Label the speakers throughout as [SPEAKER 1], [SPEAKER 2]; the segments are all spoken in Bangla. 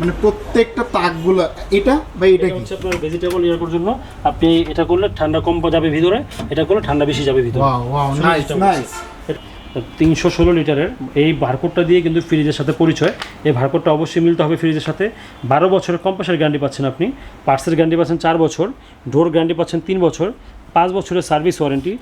[SPEAKER 1] মানে প্রত্যেকটা তাকগুলো এটা বা এটা কি?
[SPEAKER 2] হচ্ছে আপনার ভেজিটেবল ইয়ার করার জন্য। আপনি এটা করলে ঠান্ডা কম যাবে ভিতরে এটা করলে ঠান্ডা বেশি যাবে ভিতরে।
[SPEAKER 1] ওয়াও ওয়াও নাইস নাইস
[SPEAKER 2] তিনশো ষোলো লিটারের এই বারকোডটা দিয়ে কিন্তু ফ্রিজের সাথে পরিচয়। এই বারকোডটা অবশ্যই মিলতে হবে ফ্রিজের সাথে। বারো বছরের কম্পাসের গ্যারান্টি পাচ্ছেন আপনি। পার্সের গ্যারান্টি পাচ্ছেন চার বছর। ডোর গ্যারান্টি পাচ্ছেন তিন বছর। পাঁচ বছরের সার্ভিস ওয়ারেন্টি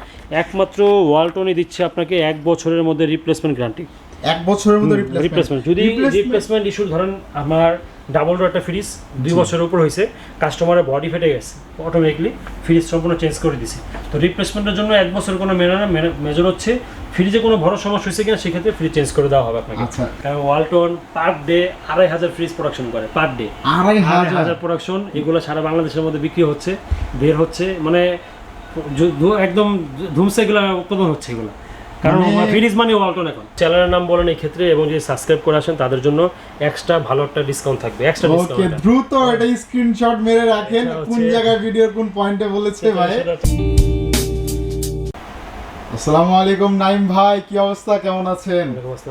[SPEAKER 2] একমাত্র ওয়ালটনই দিচ্ছে আপনাকে এক বছরের মধ্যে রিপ্লেসমেন্ট গ্যারান্টি
[SPEAKER 1] এক বছরের মধ্যে
[SPEAKER 2] রিপ্লেসমেন্ট যদি রিপ্লেসমেন্ট ইস্যু ধরেন আমার ডাবল ডোর একটা ফ্রিজ দুই বছরের উপর হয়েছে কাস্টমারের বডি ফেটে গেছে অটোমেটিকলি ফ্রিজ সম্পূর্ণ চেঞ্জ করে দিছে। তো রিপ্লেসমেন্টের জন্য এক বছর কোনো মেনে না মেজর হচ্ছে ফ্রিজে কোনো বড় সমস্যা হয়েছে কিনা সেক্ষেত্রে ফ্রিজ চেঞ্জ করে দেওয়া হবে আপনাকে।
[SPEAKER 1] আচ্ছা।
[SPEAKER 2] কারণ ওয়ালটন পার ডে আড়াই হাজার ফ্রিজ প্রোডাকশন করে পার ডে
[SPEAKER 1] আড়াই হাজার?
[SPEAKER 2] প্রোডাকশন এগুলো সারা বাংলাদেশের মধ্যে বিক্রি হচ্ছে বের হচ্ছে মানে একদম ধুমসে এগুলো উৎপাদন হচ্ছে এগুলো। কারণ
[SPEAKER 1] মানে-
[SPEAKER 2] ফ্রিজ মানে ওয়ালটন এখন। চ্যানেলের নাম বলেন এই ক্ষেত্রে এবং যদি সাবস্ক্রাইব করে আসেন তাদের জন্য এক্সট্রা ভালো একটা ডিসকাউন্ট থাকবে এক্সট্রা
[SPEAKER 1] ওকে
[SPEAKER 2] ডিসকাউন্ট
[SPEAKER 1] দ্রুত এটা স্ক্রিনশট মেরে রাখেন কোন জায়গায় ভিডিওর কোন পয়েন্টে বলেছে ভাই। আসসালামু আলাইকুম নাইম ভাই কি অবস্থা? কেমন আছেন?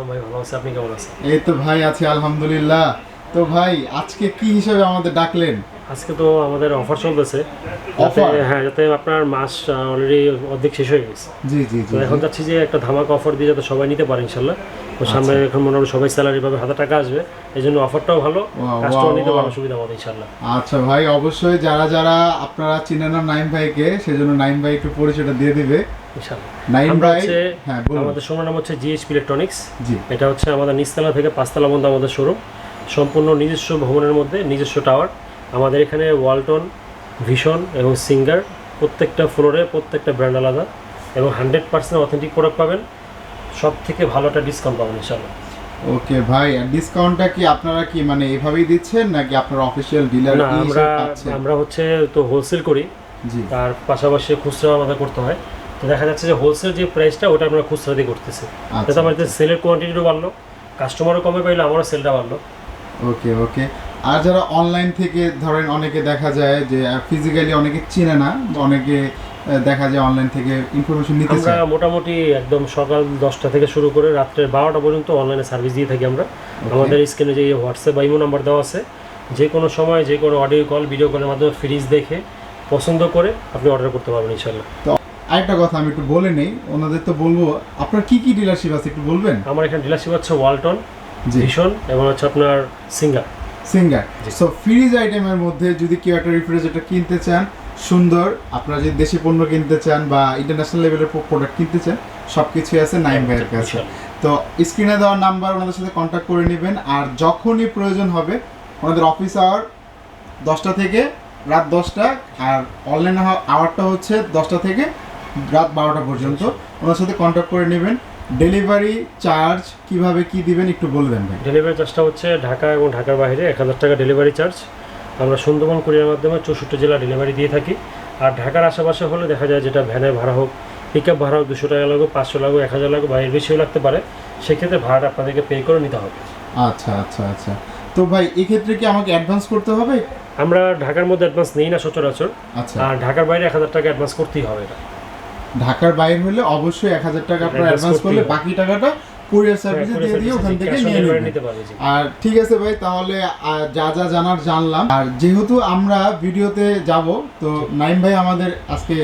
[SPEAKER 2] ভাই ভালো আছে। আপনি কেমন আছেন?
[SPEAKER 1] এই তো ভাই আছি আলহামদুলিল্লাহ। তো ভাই আজকে কি হিসাবে আমাদের ডাকলেন?
[SPEAKER 2] আজকে তো আমাদের অফার চলতেছে। হ্যাঁ যাতে আপনার মাস অলরেডি অর্ধেক শেষ হয়ে গেছে।
[SPEAKER 1] জি জি
[SPEAKER 2] তো এখন যাচ্ছি যে একটা ধামাকা অফার দিয়ে যাতে সবাই নিতে পারে ইনশাল্লাহ। তো সামনে এখন মনে হয় সবাই স্যালারি পাবে হাতে টাকা আসবে। এই জন্য অফারটাও ভালো কাস্টমার নিতে. পারবে সুবিধা মতো ইনশাল্লাহ।
[SPEAKER 1] আচ্ছা ভাই অবশ্যই যারা যারা আপনারা চিনেন না নাইম ভাইকে সেজন্য নাইম ভাই একটু পরিচয়টা দিয়ে দিবে। হ্যাঁ
[SPEAKER 2] আমাদের শোরুম নাম হচ্ছে জিএসপি ইলেকট্রনিক্স
[SPEAKER 1] জি।
[SPEAKER 2] এটা হচ্ছে আমাদের নিচতলা থেকে পাঁচতলা পর্যন্ত আমাদের শোরুম। সম্পূর্ণ নিজস্ব ভবনের মধ্যে নিজস্ব টাওয়ার আমাদের এখানে ওয়ালটন ভিশন এবং সিঙ্গার প্রত্যেকটা ফ্লোরে প্রত্যেকটা ব্র্যান্ড আলাদা এবং হান্ড্রেড পার্সেন্ট অথেন্টিক প্রোডাক্ট পাবেন। সব থেকে ভালো একটা ডিসকাউন্ট পাবেন ইনশাল্লাহ
[SPEAKER 1] ওকে ভাই ডিসকাউন্টটা কি আপনারা কি মানে এভাবেই দিচ্ছেন নাকি আপনারা অফিসিয়াল ডিলার
[SPEAKER 2] না আমরা আমরা হচ্ছে তো হোলসেল করি।
[SPEAKER 1] জি।
[SPEAKER 2] তার পাশাপাশি খুচরা আমাদের করতে হয়। তো দেখা যাচ্ছে যে হোলসেল যে প্রাইসটা ওটা আমরা খুচরা দিয়ে করতেছি।
[SPEAKER 1] আচ্ছা
[SPEAKER 2] আমাদের সেলের কোয়ান্টিটিও বাড়লো কাস্টমারও কমে পাইলে আমারও সেলটা বাড়লো।
[SPEAKER 1] ওকে ওকে। আর যারা অনলাইন থেকে ধরেন অনেকে দেখা যায় যে ফিজিক্যালি অনেকে চিনে না অনেকে দেখা যায় অনলাইন থেকে ইনফরমেশন নিতে
[SPEAKER 2] আমরা মোটামুটি একদম সকাল দশটা থেকে শুরু করে রাত্রে বারোটা পর্যন্ত অনলাইনে সার্ভিস দিয়ে থাকি আমরা। আমাদের স্ক্রিনে যে হোয়াটসঅ্যাপ বা ইমো নাম্বার দেওয়া আছে যে কোনো সময় যে কোনো অডিও কল ভিডিও কলের মাধ্যমে ফ্রিজ দেখে পছন্দ করে আপনি অর্ডার করতে পারবেন ইনশাল্লাহ
[SPEAKER 1] আরেকটা কথা আমি একটু বলে নেই ওনাদের তো বলব আপনার কি কি ডিলারশিপ আছে একটু বলবেন?
[SPEAKER 2] আমার এখানে ডিলারশিপ হচ্ছে ওয়ালটন ভিশন এবং হচ্ছে আপনার সিঙ্গার
[SPEAKER 1] সিঙ্গার। সো ফ্রিজ আইটেমের মধ্যে যদি কেউ একটা রেফ্রিজারেটর কিনতে চান সুন্দর আপনারা যদি দেশি পণ্য কিনতে চান বা ইন্টারন্যাশনাল লেভেলের প্রোডাক্ট কিনতে চান সব কিছুই আছে নাইম ভাইয়ের কাছে। তো স্ক্রিনে দেওয়া নাম্বার ওনাদের সাথে কন্ট্যাক্ট করে নেবেন। আর যখনই প্রয়োজন হবে ওনাদের অফিস আওয়ার দশটা থেকে রাত দশটা আর অনলাইন আওয়ারটা হচ্ছে দশটা থেকে রাত বারোটা পর্যন্ত। ওনার সাথে কন্ট্যাক্ট করে নেবেন। ডেলিভারি চার্জ কীভাবে কি দিবেন একটু বলে দেন ভাই।
[SPEAKER 2] ডেলিভারি চার্জটা হচ্ছে ঢাকা এবং ঢাকার বাইরে এক হাজার টাকা ডেলিভারি চার্জ আমরা সুন্দরবন কুরিয়ার মাধ্যমে চৌষট্টি জেলা ডেলিভারি দিয়ে থাকি। আর ঢাকার আশেপাশে হলে দেখা যায় যেটা ভ্যানের ভাড়া হোক পিক আপ ভাড়া হোক দুশো টাকা লাগবে পাঁচশো লাগবে এক হাজার লাগবে বা এর বেশিও লাগতে পারে। সেক্ষেত্রে ভাড়াটা আপনাদেরকে পে করে নিতে হবে।
[SPEAKER 1] আচ্ছা আচ্ছা আচ্ছা। তো ভাই এক্ষেত্রে কি আমাকে অ্যাডভান্স করতে হবে?
[SPEAKER 2] আমরা ঢাকার মধ্যে অ্যাডভান্স নেই না সচরাচর।
[SPEAKER 1] আচ্ছা।
[SPEAKER 2] আর ঢাকার বাইরে এক হাজার টাকা অ্যাডভান্স করতেই হবে এটা।
[SPEAKER 1] ঢাকার বাইরে হলে অবশ্যই এক হাজার টাকা আপনার অ্যাডভান্স করলে বাকি টাকাটা কুরিয়ার সার্ভিসে দিয়ে দিয়ে ওখান থেকে নিয়ে নেবেন।
[SPEAKER 2] নিতে পারবে
[SPEAKER 1] আর ঠিক আছে ভাই তাহলে যা যা জানার জানলাম। আর যেহেতু আমরা ভিডিওতে যাব তো নাইম ভাই আমাদের আজকে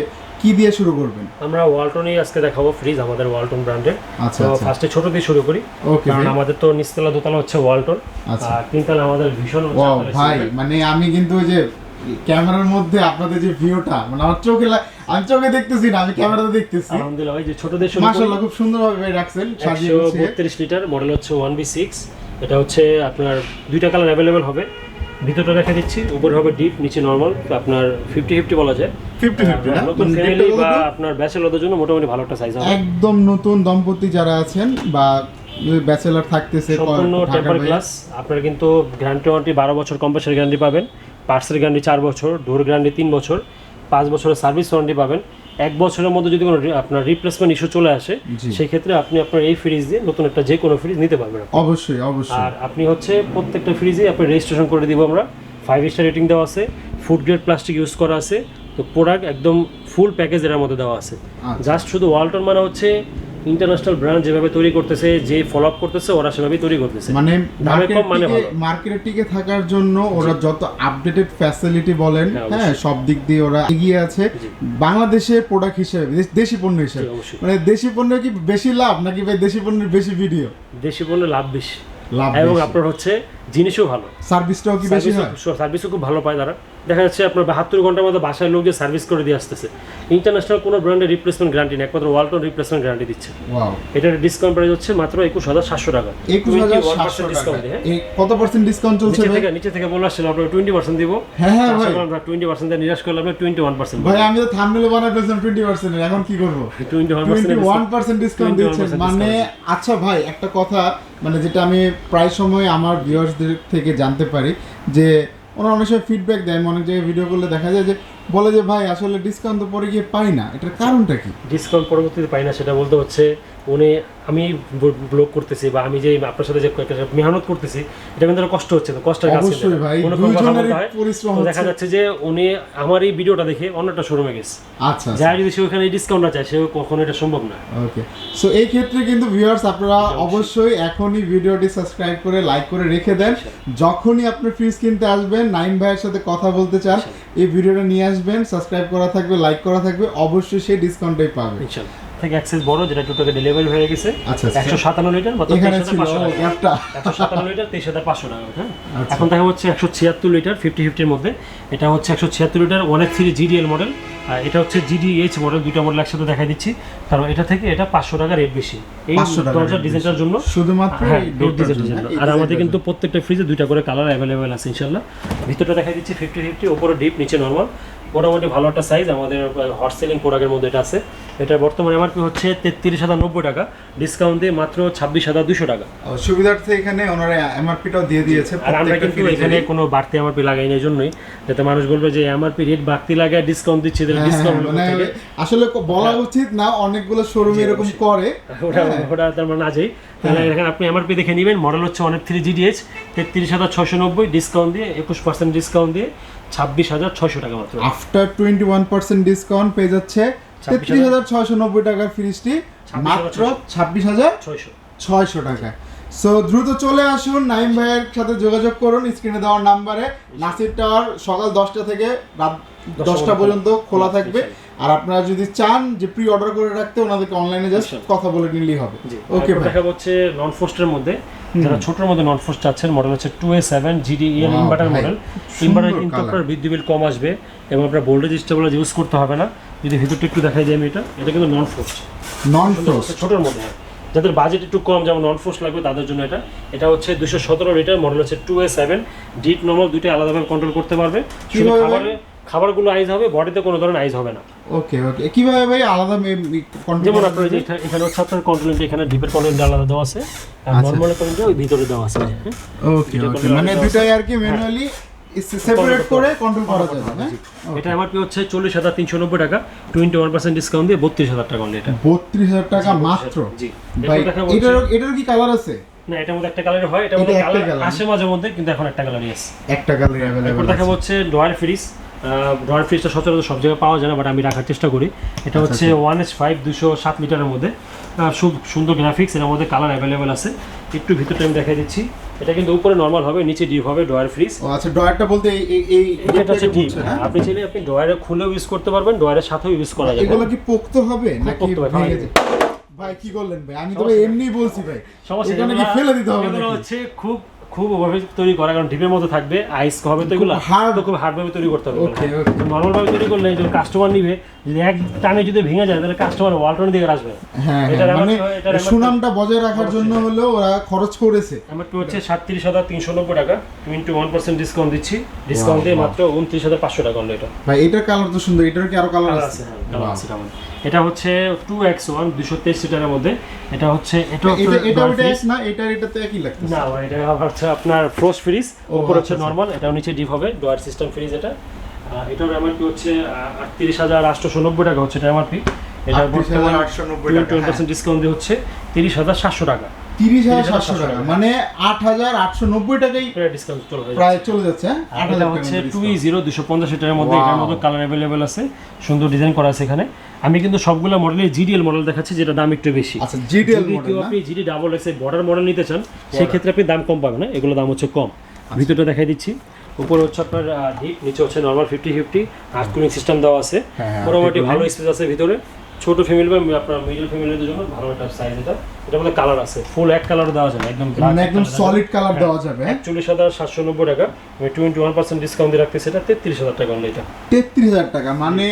[SPEAKER 1] কি দিয়ে শুরু করবেন?
[SPEAKER 2] আমরা ওয়ালটনই আজকে দেখাবো ফ্রিজ আমাদের ওয়ালটন ব্র্যান্ডের
[SPEAKER 1] আচ্ছা
[SPEAKER 2] তো
[SPEAKER 1] আচ্ছা।
[SPEAKER 2] ফার্স্টে ছোট দিয়ে শুরু করি।
[SPEAKER 1] ওকে
[SPEAKER 2] কারণ আমাদের তো নিচতলা দোতলা হচ্ছে ওয়ালটন
[SPEAKER 1] আচ্ছা।
[SPEAKER 2] আর তিনতলা আমাদের ভীষণ
[SPEAKER 1] ভাই মানে আমি কিন্তু ওই যে ক্যামেরার মধ্যে আপনাদের যে ভিউটা মানে আমার চোখে আমি চোখে দেখতেছি না আমি ক্যামেরাতে দেখতেছি।
[SPEAKER 2] আলহামদুলিল্লাহ ভাই যে ছোট দিয়ে শুরু
[SPEAKER 1] মাশাআল্লাহ খুব সুন্দরভাবে রাখছেন সাজিয়ে
[SPEAKER 2] একশো
[SPEAKER 1] গুছিয়ে।
[SPEAKER 2] বত্রিশ লিটার মডেল হচ্ছে ওয়ান বি সিক্স এটা হচ্ছে আপনার দুইটা কালার অ্যাভেলেবেল হবে। ভিতরটা দেখা দিচ্ছি উপরে হবে ডিপ নিচে নর্মাল আপনার ফিফটি ফিফটি বলা যায়।
[SPEAKER 1] 50-50 না?
[SPEAKER 2] নতুন
[SPEAKER 1] মানে
[SPEAKER 2] ফ্যামিলি বা আপনার ব্যাচেলরদের জন্য মোটামুটি ভালো একটা সাইজ হবে।
[SPEAKER 1] একদম নতুন দম্পতি যারা আছেন বা ব্যাচেলার থাকতেছে
[SPEAKER 2] সম্পূর্ণ টেম্পার গ্লাস আপনার কিন্তু গ্যারান্টি ওয়ারেন্টি বারো বছর কম্পাসের গ্যারান্টি পাবেন। পার্সের গ্যারান্টি চার বছর ডোর গ্যারান্টি তিন বছর পাঁচ বছরের সার্ভিস ওয়ারেন্টি পাবেন। এক বছরের মধ্যে যদি কোনো আপনার রিপ্লেসমেন্ট ইস্যু চলে আসে। সেই ক্ষেত্রে আপনি আপনার এই ফ্রিজ দিয়ে নতুন একটা যে কোনো ফ্রিজ নিতে পারবেন
[SPEAKER 1] অবশ্যই অবশ্যই।
[SPEAKER 2] আর আপনি হচ্ছে প্রত্যেকটা ফ্রিজে আপনি রেজিস্ট্রেশন করে দিব আমরা। ফাইভ স্টার রেটিং দেওয়া আছে ফুড গ্রেড প্লাস্টিক ইউজ করা আছে। তো প্রোডাক্ট একদম ফুল প্যাকেজ এর মধ্যে দেওয়া আছে।
[SPEAKER 1] আচ্ছা।
[SPEAKER 2] জাস্ট শুধু ওয়ালটন মানে হচ্ছে ইন্টারন্যাশনাল ব্র্যান্ড যেভাবে তৈরি করতেছে যে ফলো আপ করতেছে ওরা সেভাবেই তৈরি করতেছে।
[SPEAKER 1] মানে
[SPEAKER 2] মানে।
[SPEAKER 1] মার্কেটে টিকে থাকার জন্য ওরা যত আপডেটেড ফ্যাসিলিটি বলেন
[SPEAKER 2] হ্যাঁ,
[SPEAKER 1] হ্যাঁ সব দিক দিয়ে ওরা এগিয়ে আছে। বাংলাদেশের প্রোডাক্ট হিসেবে দেশ- পণ্য হিসেবে। মানে দেশি পণ্য কি বেশি লাভ নাকি ভাই দেশি পণ্যের বেশি ভিডিও
[SPEAKER 2] দেশি পণ্য লাভ বেশি।
[SPEAKER 1] লাভ
[SPEAKER 2] এবং আপনার হচ্ছে জিনিসও ভালো।
[SPEAKER 1] সার্ভিসটাও কি বেশি হয়?
[SPEAKER 2] সার্ভিসও খুব ভালো পায় তারা। দেখা যাচ্ছে আপনার বাহাত্তর ঘণ্টার মধ্যে বাসায় লোক দিয়ে সার্ভিস করে দিয়ে আসতেছে। ইন্টারন্যাশনাল কোনো ব্র্যান্ডের রিপ্লেসমেন্ট গ্যারান্টি নেই একমাত্র ওয়ালটন রিপ্লেসমেন্ট গ্যারান্টি দিচ্ছে। এটার ডিসকাউন্ট প্রাইস হচ্ছে মাত্র একুশ হাজার সাতশো টাকা।
[SPEAKER 1] একুশ হাজার সাতশো
[SPEAKER 2] দিয়ে, হ্যাঁ?
[SPEAKER 1] কত পার্সেন্ট ডিসকাউন্ট চলছে
[SPEAKER 2] নিচে থেকে নিচে থেকে বলে আপনার টোয়েন্টি পার্সেন্ট দিব।
[SPEAKER 1] হ্যাঁ হ্যাঁ ভাই।
[SPEAKER 2] আমরা টোয়েন্টি পার্সেন্ট নিরাশ করলে আপনার টোয়েন্টি ওয়ান পার্সেন্ট
[SPEAKER 1] ভাই আমি তো বানাই ফেলছিলাম টোয়েন্টি পার্সেন্ট এখন কি করব?
[SPEAKER 2] টোয়েন্টি ওয়ান পার্সেন্ট
[SPEAKER 1] ডিসকাউন্ট
[SPEAKER 2] 21%
[SPEAKER 1] মানে আচ্ছা ভাই একটা কথা মানে যেটা আমি প্রায় সময় আমার ভিউয়ার্সদের থেকে জানতে পারি যে ওরা অনেক সময় ফিডব্যাক দেয় অনেক জায়গায় ভিডিও করলে দেখা যায় যে বলে যে ভাই আসলে ডিসকাউন্ট তো পরে গিয়ে পাই না। এটার কারণটা কি?
[SPEAKER 2] ডিসকাউন্ট পরবর্তীতে পাই না সেটা বলতে হচ্ছে উনি আমি ব্লগ করতেছি বা আমি যে আপনার সাথে যে মেহনত করতেছি এটা কিন্তু কষ্ট হচ্ছে তো কষ্টের কাজ দেখা যাচ্ছে যে উনি আমার এই ভিডিওটা দেখে অন্যটা শোরুমে গেছে।
[SPEAKER 1] আচ্ছা
[SPEAKER 2] যা যদি সে ওখানে ডিসকাউন্ট না চায় সে কখনো এটা সম্ভব না।
[SPEAKER 1] ওকে সো এই ক্ষেত্রে কিন্তু ভিউয়ার্স আপনারা অবশ্যই। এখনই ভিডিওটি সাবস্ক্রাইব করে লাইক করে রেখে দেন। যখনই আপনি ফ্রিজ কিনতে আসবেন নাইম ভাইয়ের সাথে কথা বলতে চান এই ভিডিওটা নিয়ে আসবেন সাবস্ক্রাইব করা থাকবে লাইক করা থাকবে অবশ্যই সে ডিসকাউন্টটাই পাবে
[SPEAKER 2] থেকে অ্যাক্সেস বড় যেটা টোটাকে ডেলিভারি হয়ে গেছে।
[SPEAKER 1] আচ্ছা, আচ্ছা।
[SPEAKER 2] একশো সাতান্ন লিটার পাঁচশো একশো সাতান্ন লিটার তেইশ হাজার পাঁচশো টাকা হ্যাঁ?
[SPEAKER 1] আচ্ছা।
[SPEAKER 2] এখন দেখা হচ্ছে একশো ছিয়াত্তর লিটার ফিফটি ফিফটির মধ্যে। এটা হচ্ছে একশো ছিয়াত্তর litre one X three GDL model আর এটা হচ্ছে জিডিএইচ মডেল দুইটা মডেল একসাথে দেখাই দিচ্ছি। কারণ এটা থেকে এটা পাঁচশো টাকা রেট বেশি। এই
[SPEAKER 1] 500 টাকা
[SPEAKER 2] দরজার ডিজাইনটার জন্য
[SPEAKER 1] শুধুমাত্র
[SPEAKER 2] হ্যাঁ। আর আমাদের কিন্তু প্রত্যেকটা ফ্রিজে দুইটা করে কালার অ্যাভেলেবেল আছে ইনশাল্লাহ ভিতরটা দেখাই দিচ্ছি ফিফটি ফিফটি ওপরে ডিপ নিচে নর্মাল মোটামুটি ভালো একটা সাইজ আমাদের হট সেলিং প্রোডাক্টের মধ্যে এটা আছে। এটা বর্তমানে এমআরপি হচ্ছে তেত্রিশ হাজার নব্বই টাকা। ডিসকাউন্ট দিয়ে মাত্র ছাব্বিশ হাজার দুশো টাকা।
[SPEAKER 1] সুবিধার্থে এখানে ওনারা এমআরপিটাও দিয়ে দিয়েছে
[SPEAKER 2] আর আমরা কিন্তু এখানে কোনো বাড়তি এমআরপি লাগাই না এই জন্যই যাতে মানুষ বলবে যে এমআরপি রেট বাড়তি লাগায় ডিসকাউন্ট দিচ্ছে
[SPEAKER 1] হ্যাঁ, হ্যাঁ,
[SPEAKER 2] ডিসকাউন্ট
[SPEAKER 1] মানে আসলে বলা উচিত না অনেকগুলো শোরুম এরকম করে।
[SPEAKER 2] ওটা
[SPEAKER 1] হ্যাঁ।
[SPEAKER 2] ওটা তার মানে যাই। তাহলে এখানে আপনি এমআরপি দেখে নেবেন মডেল হচ্ছে অনেক থ্রি জিডিএইচ তেত্রিশ হাজার ছশো নব্বই ডিসকাউন্ট দিয়ে একুশ পার্সেন্ট ডিসকাউন্ট দিয়ে। ছাব্বিশ হাজার ছয়শো টাকা মাত্র।
[SPEAKER 1] After twenty one percent discount পেয়ে যাচ্ছে তেত্রিশ হাজার ছয়শো নব্বই টাকার ফ্রিজটি মাত্র ছাব্বিশ হাজার
[SPEAKER 2] ছয়শো।
[SPEAKER 1] ছয়শো টাকা। সো দ্রুত চলে আসুন নাইম ভাইয়ের সাথে যোগাযোগ করুন স্ক্রিনে দেওয়ার নাম্বারে। নাসির টাওয়ার সকাল দশটা থেকে রাত দশটা পর্যন্ত। খোলা থাকবে। আর আপনারা যদি চান যে প্রি অর্ডার করে রাখতে ওনাদেরকে অনলাইনে জাস্ট কথা বলে নিলেই হবে। ওকে
[SPEAKER 2] দেখা হচ্ছে নন ফোস্টের মধ্যে। যারা ছোটোর মধ্যে নন ফোস্ট চাচ্ছেন মডেল হচ্ছে two A seven GDL
[SPEAKER 1] Wow,
[SPEAKER 2] inverter model inverter কিন্তু আপনার বিদ্যুৎ বিল কম আসবে এবং আপনার ভোল্টেজ স্টেবলাইজ ইউজ করতে হবে না। যদি ভিতরটা একটু দেখাই দিই আমি এটা এটা কিন্তু নন ফোস্ট
[SPEAKER 1] নন ফ্রোস্ট
[SPEAKER 2] ছোটোর মধ্যে যাদের বাজেট একটু কম যেমন নন ফোর্স লাগবে তাদের জন্য এটা। এটা হচ্ছে দুশো সতেরো লিটার মডেল হচ্ছে two A seven deep normal দুইটা আলাদাভাবে কন্ট্রোল করতে পারবে। শুধু খাবারে খাবারগুলো আইজ হবে বডিতে কোনো ধরনের আইজ হবে না।
[SPEAKER 1] ওকে ওকে কীভাবে ভাই আলাদা কন্ট্রোল
[SPEAKER 2] যেমন আপনার যে এখানে হচ্ছে আপনার কন্ট্রোল এখানে ডিপের কন্ট্রোল আলাদা দেওয়া আছে আর। নর্মাল কন্ট্রোল ওই ভিতরে দেওয়া আছে হ্যাঁ?
[SPEAKER 1] ওকে ওকে মানে দুটাই আর কি ম্যানুয়ালি সেপারেট করে কন্ট্রোল করা যাবে হ্যাঁ?
[SPEAKER 2] এটা এমআরপি হচ্ছে চল্লিশ হাজার তিনশো নব্বই টাকা টোয়েন্টি ওয়ান পার্সেন্ট ডিসকাউন্ট দিয়ে বত্রিশ হাজার টাকা only এটা।
[SPEAKER 1] বত্রিশ হাজার টাকা মাত্র?
[SPEAKER 2] জি।
[SPEAKER 1] কি কালার আছে?
[SPEAKER 2] না এটার মধ্যে একটা কালার হয় এটা মধ্যে কালার আসে মাঝে মধ্যে কিন্তু এখন একটা কালারই আছে।
[SPEAKER 1] একটা কালার অ্যাভেলেবল
[SPEAKER 2] দেখা হচ্ছে ডয়ার ফ্রিজ ডয়ার ফ্রিজটা সচরাচর সব জায়গায় পাওয়া যায় না বাট আমি রাখার চেষ্টা করি। এটা হচ্ছে ওয়ান এস ফাইভ দুশো সাত লিটারের মধ্যে। খুব সুন্দর গ্রাফিক্স এর মধ্যে কালার অ্যাভেলেবেল আছে। একটু ভিতরটা আমি দেখাই দিচ্ছি। এটা কিন্তু উপরে নর্মাল হবে নিচে ডিপ হবে ড্রয়ার ফ্রিজ
[SPEAKER 1] আচ্ছা ডয়ারটা বলতে এই এই
[SPEAKER 2] এটা হচ্ছে ডিপ
[SPEAKER 1] হ্যাঁ?
[SPEAKER 2] আপনি চাইলে আপনি ডয়ারে খুলেও ইউজ করতে পারবেন ড্রয়ারের সাথেও ইউজ করা যাবে।
[SPEAKER 1] এগুলো কি পোক্ত হবে? নাকি
[SPEAKER 2] পোক্ত হবে,
[SPEAKER 1] ভেঙে যাবে? ভাই কি করলেন ভাই? আমি তো এমনি বলছি ভাই।
[SPEAKER 2] সমস্যা
[SPEAKER 1] এখানে কি ফেলে দিতে হবে
[SPEAKER 2] হচ্ছে খুব খুব ওভাবে তৈরি করা কারণ ডিপের মধ্যে থাকবে আইস হবে তো এগুলো হার্ড খুব হার্ড ভাবে তৈরি করতে হবে. নর্মাল ভাবে তৈরি করলে কাস্টমার নিবে টানে যদি ভেঙে যায় তাহলে কাস্টমার ওয়ালটন দিকে আসবে।
[SPEAKER 1] হ্যাঁ হ্যাঁ, মানে সুনামটা বজায় রাখার জন্য হলেও ওরা খরচ করেছে।
[SPEAKER 2] আমার তো হচ্ছে সাতত্রিশ হাজার তিনশো নব্বই টাকা। টোয়েন্টি ওয়ান পার্সেন্ট ডিসকাউন্ট দিচ্ছি। ডিসকাউন্ট দিয়ে মাত্র উনত্রিশ হাজার পাঁচশো টাকা হলো এটা
[SPEAKER 1] ভাই এটার কালার তো সুন্দর। এটার কি আরও কালার আছে?
[SPEAKER 2] হ্যাঁ, আছে। এটা হচ্ছে টু এক্স ওয়ান দুশো তেইশ লিটারের মধ্যে। এটা হচ্ছে এটা
[SPEAKER 1] এটা এটা ওটা না? এটার এটাতে একই লাগতেছে?
[SPEAKER 2] না এটা হচ্ছে আপনার ফ্রোস্ট ফ্রিজ
[SPEAKER 1] ও,
[SPEAKER 2] উপর হচ্ছে
[SPEAKER 1] আচ্ছা,
[SPEAKER 2] নর্মাল এটাও নিচে ডিপ হবে। ডোয়ার সিস্টেম ফ্রিজ এটা। এটার এমআরপি হচ্ছে? আটত্রিশ হাজার আটশোশো নব্বই টাকা হচ্ছে এটা এমআরপি এটা
[SPEAKER 1] 38,890 টাকা,
[SPEAKER 2] টোয়েন্টি
[SPEAKER 1] হ্যাঁ।
[SPEAKER 2] পার্সেন্ট ডিসকাউন্ট দিয়ে হচ্ছে তিরিশ হাজার সাতশো টাকা।
[SPEAKER 1] তিরিশ হাজার সাতশো টাকা মানে আট হাজার আটশো নব্বই টাকাই
[SPEAKER 2] ডিসকাউন্ট চলে যাবে
[SPEAKER 1] প্রায় চলে যাচ্ছে হ্যাঁ? আট হাজার
[SPEAKER 2] হচ্ছে টু জিরো দুশো পঞ্চাশ টাকার মধ্যে এটার মধ্যে কালার অ্যাভেলেবেল আছে সুন্দর ডিজাইন করা আছে এখানে। আমি কিন্তু সবগুলো মডেলের জিডিএল মডেল দেখাচ্ছি যেটা দাম একটু বেশি।
[SPEAKER 1] আচ্ছা জিডিএল মডেল
[SPEAKER 2] কেউ আপনি GD double X border model নিতে চান সেই ক্ষেত্রে আপনি দাম কম পাবেন না এগুলো দাম হচ্ছে কম। ভিতরটা দেখাই দিচ্ছি। উপরে হচ্ছে আপনার ডিপ নিচে হচ্ছে normal fifty fifty art cooling system দেওয়া আছে।
[SPEAKER 1] হ্যাঁ, হ্যাঁ,
[SPEAKER 2] মোটামুটি ভালো স্পেস আছে ভিতরে। ছোট ফ্যামিলি বা আপনার মিডল ফ্যামিলির জন্য ভালো একটা সাইজ এটা। এটা মধ্যে কালার আছে। ফুল এক কালার দেওয়া যাবে একদম
[SPEAKER 1] মানে একদম সলিড কালার দেওয়া যাবে হ্যাঁ?
[SPEAKER 2] হাজার সাতশো নব্বই টাকা। আমি টোয়েন্টি ওয়ান পার্সেন্ট ডিসকাউন্ট দিয়ে রাখতেছি এটা তেত্রিশ হাজার টাকা অনলি এটা।
[SPEAKER 1] তেত্রিশ হাজার টাকা মানে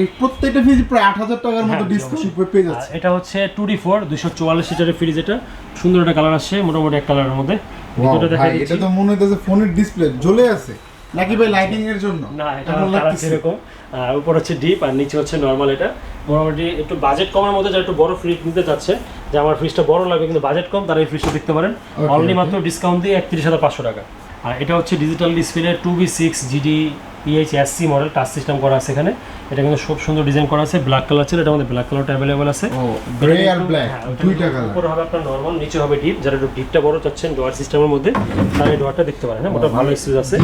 [SPEAKER 1] এই প্রত্যেকটা ফ্রিজ প্রায় আট হাজার টাকার মতো ডিসকাউন্ট পেয়ে যাচ্ছে।
[SPEAKER 2] এটা হচ্ছে টু ডি ফোর দুশো চুয়াল্লিশ লিটারের ফ্রিজ এটা। সুন্দর একটা কালার আসছে মোটামুটি এক কালারের মধ্যে। ভিতরটা দেখা
[SPEAKER 1] এটা তো মনে হইতেছে ফোনের ডিসপ্লে জ্বলে আছে। নাকি ভাই লাইটিং এর জন্য?
[SPEAKER 2] না এটা
[SPEAKER 1] এমন
[SPEAKER 2] কালার
[SPEAKER 1] লাগতেছে।
[SPEAKER 2] এরকম আর উপর হচ্ছে ডিপ আর নিচে হচ্ছে নর্মাল এটা। মোটামুটি একটু বাজেট কমের মধ্যে যারা একটু বড় ফ্রিজ নিতে চাচ্ছে যে আমার ফ্রিজটা বড় লাগবে কিন্তু বাজেট কম তারা এই ফ্রিজটা দেখতে পারেন। অনলি মাত্র ডিসকাউন্ট দিয়ে একত্রিশ হাজার পাঁচশো টাকা। আর এটা হচ্ছে digital display two B six GD PH SC model touch system করা আছে এখানে। এটা কিন্তু খুব সুন্দর ডিজাইন করা আছে ব্ল্যাক কালার ছিল এটার মধ্যে ব্ল্যাক কালারটা অ্যাভেলেবল আছে।
[SPEAKER 1] ও গ্রে আর ব্ল্যাক
[SPEAKER 2] হ্যাঁ,
[SPEAKER 1] দুইটা কালার
[SPEAKER 2] উপরে হবে আপনার নর্মাল নিচে হবে ডিপ যারা একটু ডিপটা বড় চাচ্ছেন ডোয়ার সিস্টেমের মধ্যে তারা ডোয়ারটা দেখতে পারেন হ্যাঁ ওটা ভালো স্পেস আছে।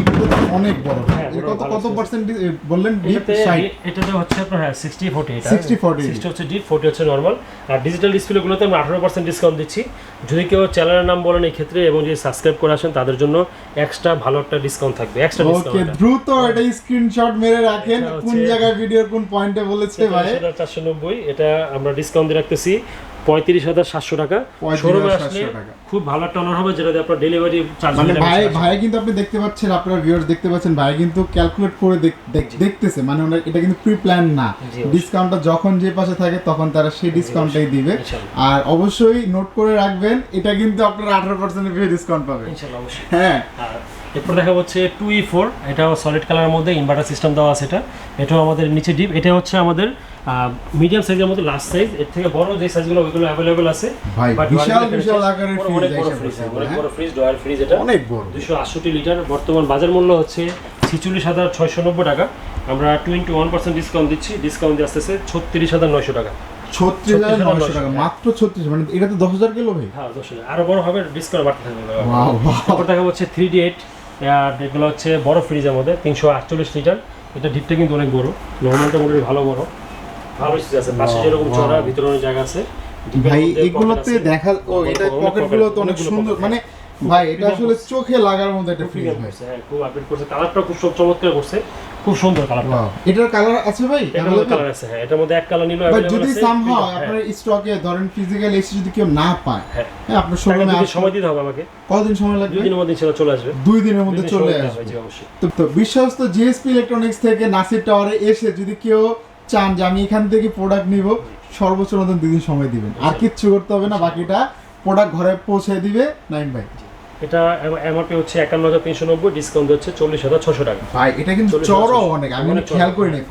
[SPEAKER 1] অনেক বড়।
[SPEAKER 2] হ্যাঁ,
[SPEAKER 1] কত কত পার্সেন্ট বললেন ডিপ সাইড
[SPEAKER 2] এটাতে হচ্ছে আপনার হ্যাঁ সিক্সটি ফোর্টি এটা।
[SPEAKER 1] 60-40
[SPEAKER 2] সিক্সটি হচ্ছে ডিপ ফোর্টি হচ্ছে নর্মাল আর ডিজিটাল ডিসপ্লেগুলোতে আমরা আঠারো পার্সেন্ট ডিসকাউন্ট দিচ্ছি। যদি কেউ চ্যানেলের নাম বলেন এই ক্ষেত্রে এবং যদি সাবস্ক্রাইব করে আসেন তাদের জন্য এক্সট্রা ভালো একটা ডিসকাউন্ট থাকবে এক্সট্রা ডিসকাউন্ট ওকে
[SPEAKER 1] দ্রুত এটা স্ক্রিনশট মেরে রাখেন
[SPEAKER 2] এটা
[SPEAKER 1] কোন জায়গায় কোন পয়েন্টে বলেছে ভাই?
[SPEAKER 2] চারশো নব্বই এটা আমরা ডিসকাউন্ট দিয়ে রাখতেছি। পঁয়ত্রিশ হাজার সাতশো টাকা। শোরুমে আসলে খুব ভালো একটা অনার হবে যেটাতে আপনার ডেলিভারি চার্জ
[SPEAKER 1] মানে ভাই ভাই কিন্তু আপনি দেখতে পাচ্ছেন আপনারা ভিউয়ার্স দেখতে পাচ্ছেন ভাই কিন্তু ক্যালকুলেট করে দেখ- দেখ- দেখতেছে। মানে ওনার এটা কিন্তু প্রি প্ল্যান না ডিসকাউন্টটা যখন যে পাশে থাকে তখন তারা সেই ডিসকাউন্টটাই দিবে। আর অবশ্যই নোট করে রাখবেন এটা কিন্তু আপনারা আঠারো পার্সেন্টের বেশি ডিসকাউন্ট পাবেন।
[SPEAKER 2] অবশ্যই।
[SPEAKER 1] হ্যাঁ।
[SPEAKER 2] আর এরপর দেখা হচ্ছে টু ই ফোর এটাও সলিড কালারের মধ্যে ইনভার্টার সিস্টেম দেওয়া আছে এটা। এটাও আমাদের নিচে ডিপ এটা হচ্ছে আমাদের মিডিয়াম সাইজের মধ্যে লাস্ট সাইজ এর থেকে বড় যে সাইজগুলো ওইগুলো অ্যাভেলেবেল আছে। But
[SPEAKER 1] বিশাল বিশাল আকারের
[SPEAKER 2] অনেক বড় ফ্রিজ অনেক? বড় ফ্রিজ ডয়ার ফ্রিজ এটা।
[SPEAKER 1] অনেক বড়।
[SPEAKER 2] দুশো আটষট্টি লিটার বর্তমান বাজার মূল্য হচ্ছে ছিচল্লিশ হাজার ছয়শো নব্বই টাকা। আমরা টোয়েন্টি ওয়ান পার্সেন্ট ডিসকাউন্ট দিচ্ছি ডিসকাউন্ট দিয়ে আসতেছে ছত্রিশ হাজার নয়শো টাকা।
[SPEAKER 1] ছত্রিশ হাজার নয়শো
[SPEAKER 2] 36,900
[SPEAKER 1] টাকা মাত্র ছত্রিশ মানে এটা তো দশ হাজার কিলো ভাই।
[SPEAKER 2] হ্যাঁ দশ হাজার। আরও বড় হবে ডিসকাউন্ট বাড়তে থাকবে।
[SPEAKER 1] Wow, wow.
[SPEAKER 2] তারপর দেখা হচ্ছে থ্রি ডি এইট এগুলো হচ্ছে বড় ফ্রিজের মধ্যে তিনশো আটচল্লিশ লিটার। এটা ডিপটা কিন্তু অনেক বড়। নর্মালটা মোটামুটি ভালো বড়। ভালো ফ্রিজ আছে। পাশে যেরকম. চড়া ভিতরে অনেক জায়গা আছে।
[SPEAKER 1] ভাই এগুলোতে দেখা ও এটা
[SPEAKER 2] পকেটগুলো
[SPEAKER 1] পকেটগুলো তো অনেক সুন্দর। মানে। ভাই এটা আসলে চোখে লাগার মতো একটা
[SPEAKER 2] করছে, হ্যাঁ খুব আপডেট করছে। কালারটা খুব চমৎকার করছে। খুব সুন্দর কালারটা
[SPEAKER 1] এটার কালার আছে ভাই?
[SPEAKER 2] এটার মধ্যে কালার আছে হ্যাঁ এটার মধ্যে এক কালার নিলো
[SPEAKER 1] বাট যদি
[SPEAKER 2] হ্যাঁ,
[SPEAKER 1] আপনার স্টকে ধরেন ফিজিক্যাল এসে যদি কেউ না পায়
[SPEAKER 2] হ্যাঁ।
[SPEAKER 1] হ্যাঁ আপনার শোরুমে
[SPEAKER 2] দুদিন সময় দিতে হবে আমাকে।
[SPEAKER 1] কতদিন সময়
[SPEAKER 2] দুই দিনের মধ্যে সেটা চলে আসবে।
[SPEAKER 1] দুই দিনের মধ্যে চলে আসবে।
[SPEAKER 2] অবশ্যই।
[SPEAKER 1] তো তো বিশ্বস্ত জিএসপি ইলেকট্রনিক্স থেকে নাসির টাওয়ারে এসে যদি কেউ চান যে আমি এখান থেকে প্রোডাক্ট নিব সর্বোচ্চ মতন দুই দিন সময় দিবেন। আর কিচ্ছু করতে হবে না বাকিটা প্রোডাক্ট ঘরে পৌঁছে দিবে। নাইন ভাই।
[SPEAKER 2] এটা এমআরপি হচ্ছে একান্ন হাজার তিনশো নব্বই ডিসকাউন্ট হচ্ছে চল্লিশ হাজার ছশো টাকা।
[SPEAKER 1] ভাই এটা কিন্তু
[SPEAKER 2] 40,000
[SPEAKER 1] অনেক আমি খেয়াল করি নাই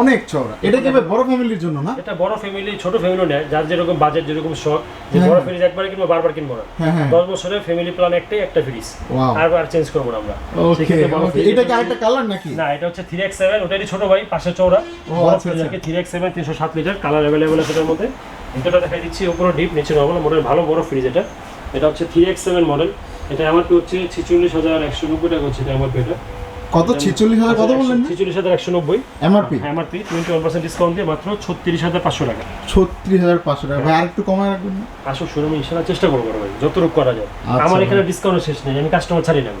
[SPEAKER 1] অনেক চড়া এটা কি বড় ফ্যামিলির জন্য না?
[SPEAKER 2] এটা বড় ফ্যামিলি ছোট ফ্যামিলিও নেয় যার যেরকম বাজেট যেরকম শখ যে
[SPEAKER 1] হ্যাঁ,
[SPEAKER 2] বড়
[SPEAKER 1] হ্যাঁ।
[SPEAKER 2] ফ্রিজ একবারে কিনবো বারবার কিনবো না।
[SPEAKER 1] হ্যাঁ হ্যাঁ।
[SPEAKER 2] দশ বছরের ফ্যামিলি প্ল্যান একটাই একটা ফ্রিজ আর আর চেঞ্জ করব না আমরা।
[SPEAKER 1] এটা কি আরেকটা কালার নাকি?
[SPEAKER 2] না এটা হচ্ছে থ্রি এক্স সেভেন ওটারই ছোট ভাই পাশে
[SPEAKER 1] ও,
[SPEAKER 2] বড় ফ্রিজ থ্রি এক্স সেভেন তিনশো সাত লিটার কালার অ্যাভেলেবেল আছে এটার মধ্যে। ভিতরটা দেখাই দিচ্ছি উপরে ডিপ নিচে নর্মাল মোটের ভালো বড় ফ্রিজ এটা। এটা হচ্ছে থ্রি এক্স সেভেন মডেল এটা এমআরপি হচ্ছে ছিচল্লিশ হাজার একশো নব্বই টাকা হচ্ছে এটা এমআরপি এটা
[SPEAKER 1] কত? ছিচল্লিশ হাজার কত বললেন?
[SPEAKER 2] ছিচল্লিশ হাজার একশো নব্বই।
[SPEAKER 1] MRP
[SPEAKER 2] MRP twenty one percent discount দিয়ে মাত্র ছত্রিশ হাজার পাঁচশো টাকা।
[SPEAKER 1] ছত্রিশ হাজার পাঁচশো টাকা। ভাই আর একটু কমায় রাখবেন না?
[SPEAKER 2] আসো শোরুমে ইনশাল্লাহ চেষ্টা করব ভাই যতটুকু করা যায়।
[SPEAKER 1] আচ্ছা
[SPEAKER 2] আমার এখানে ডিসকাউন্ট শেষ নেই আমি কাস্টমার ছাড়ি না।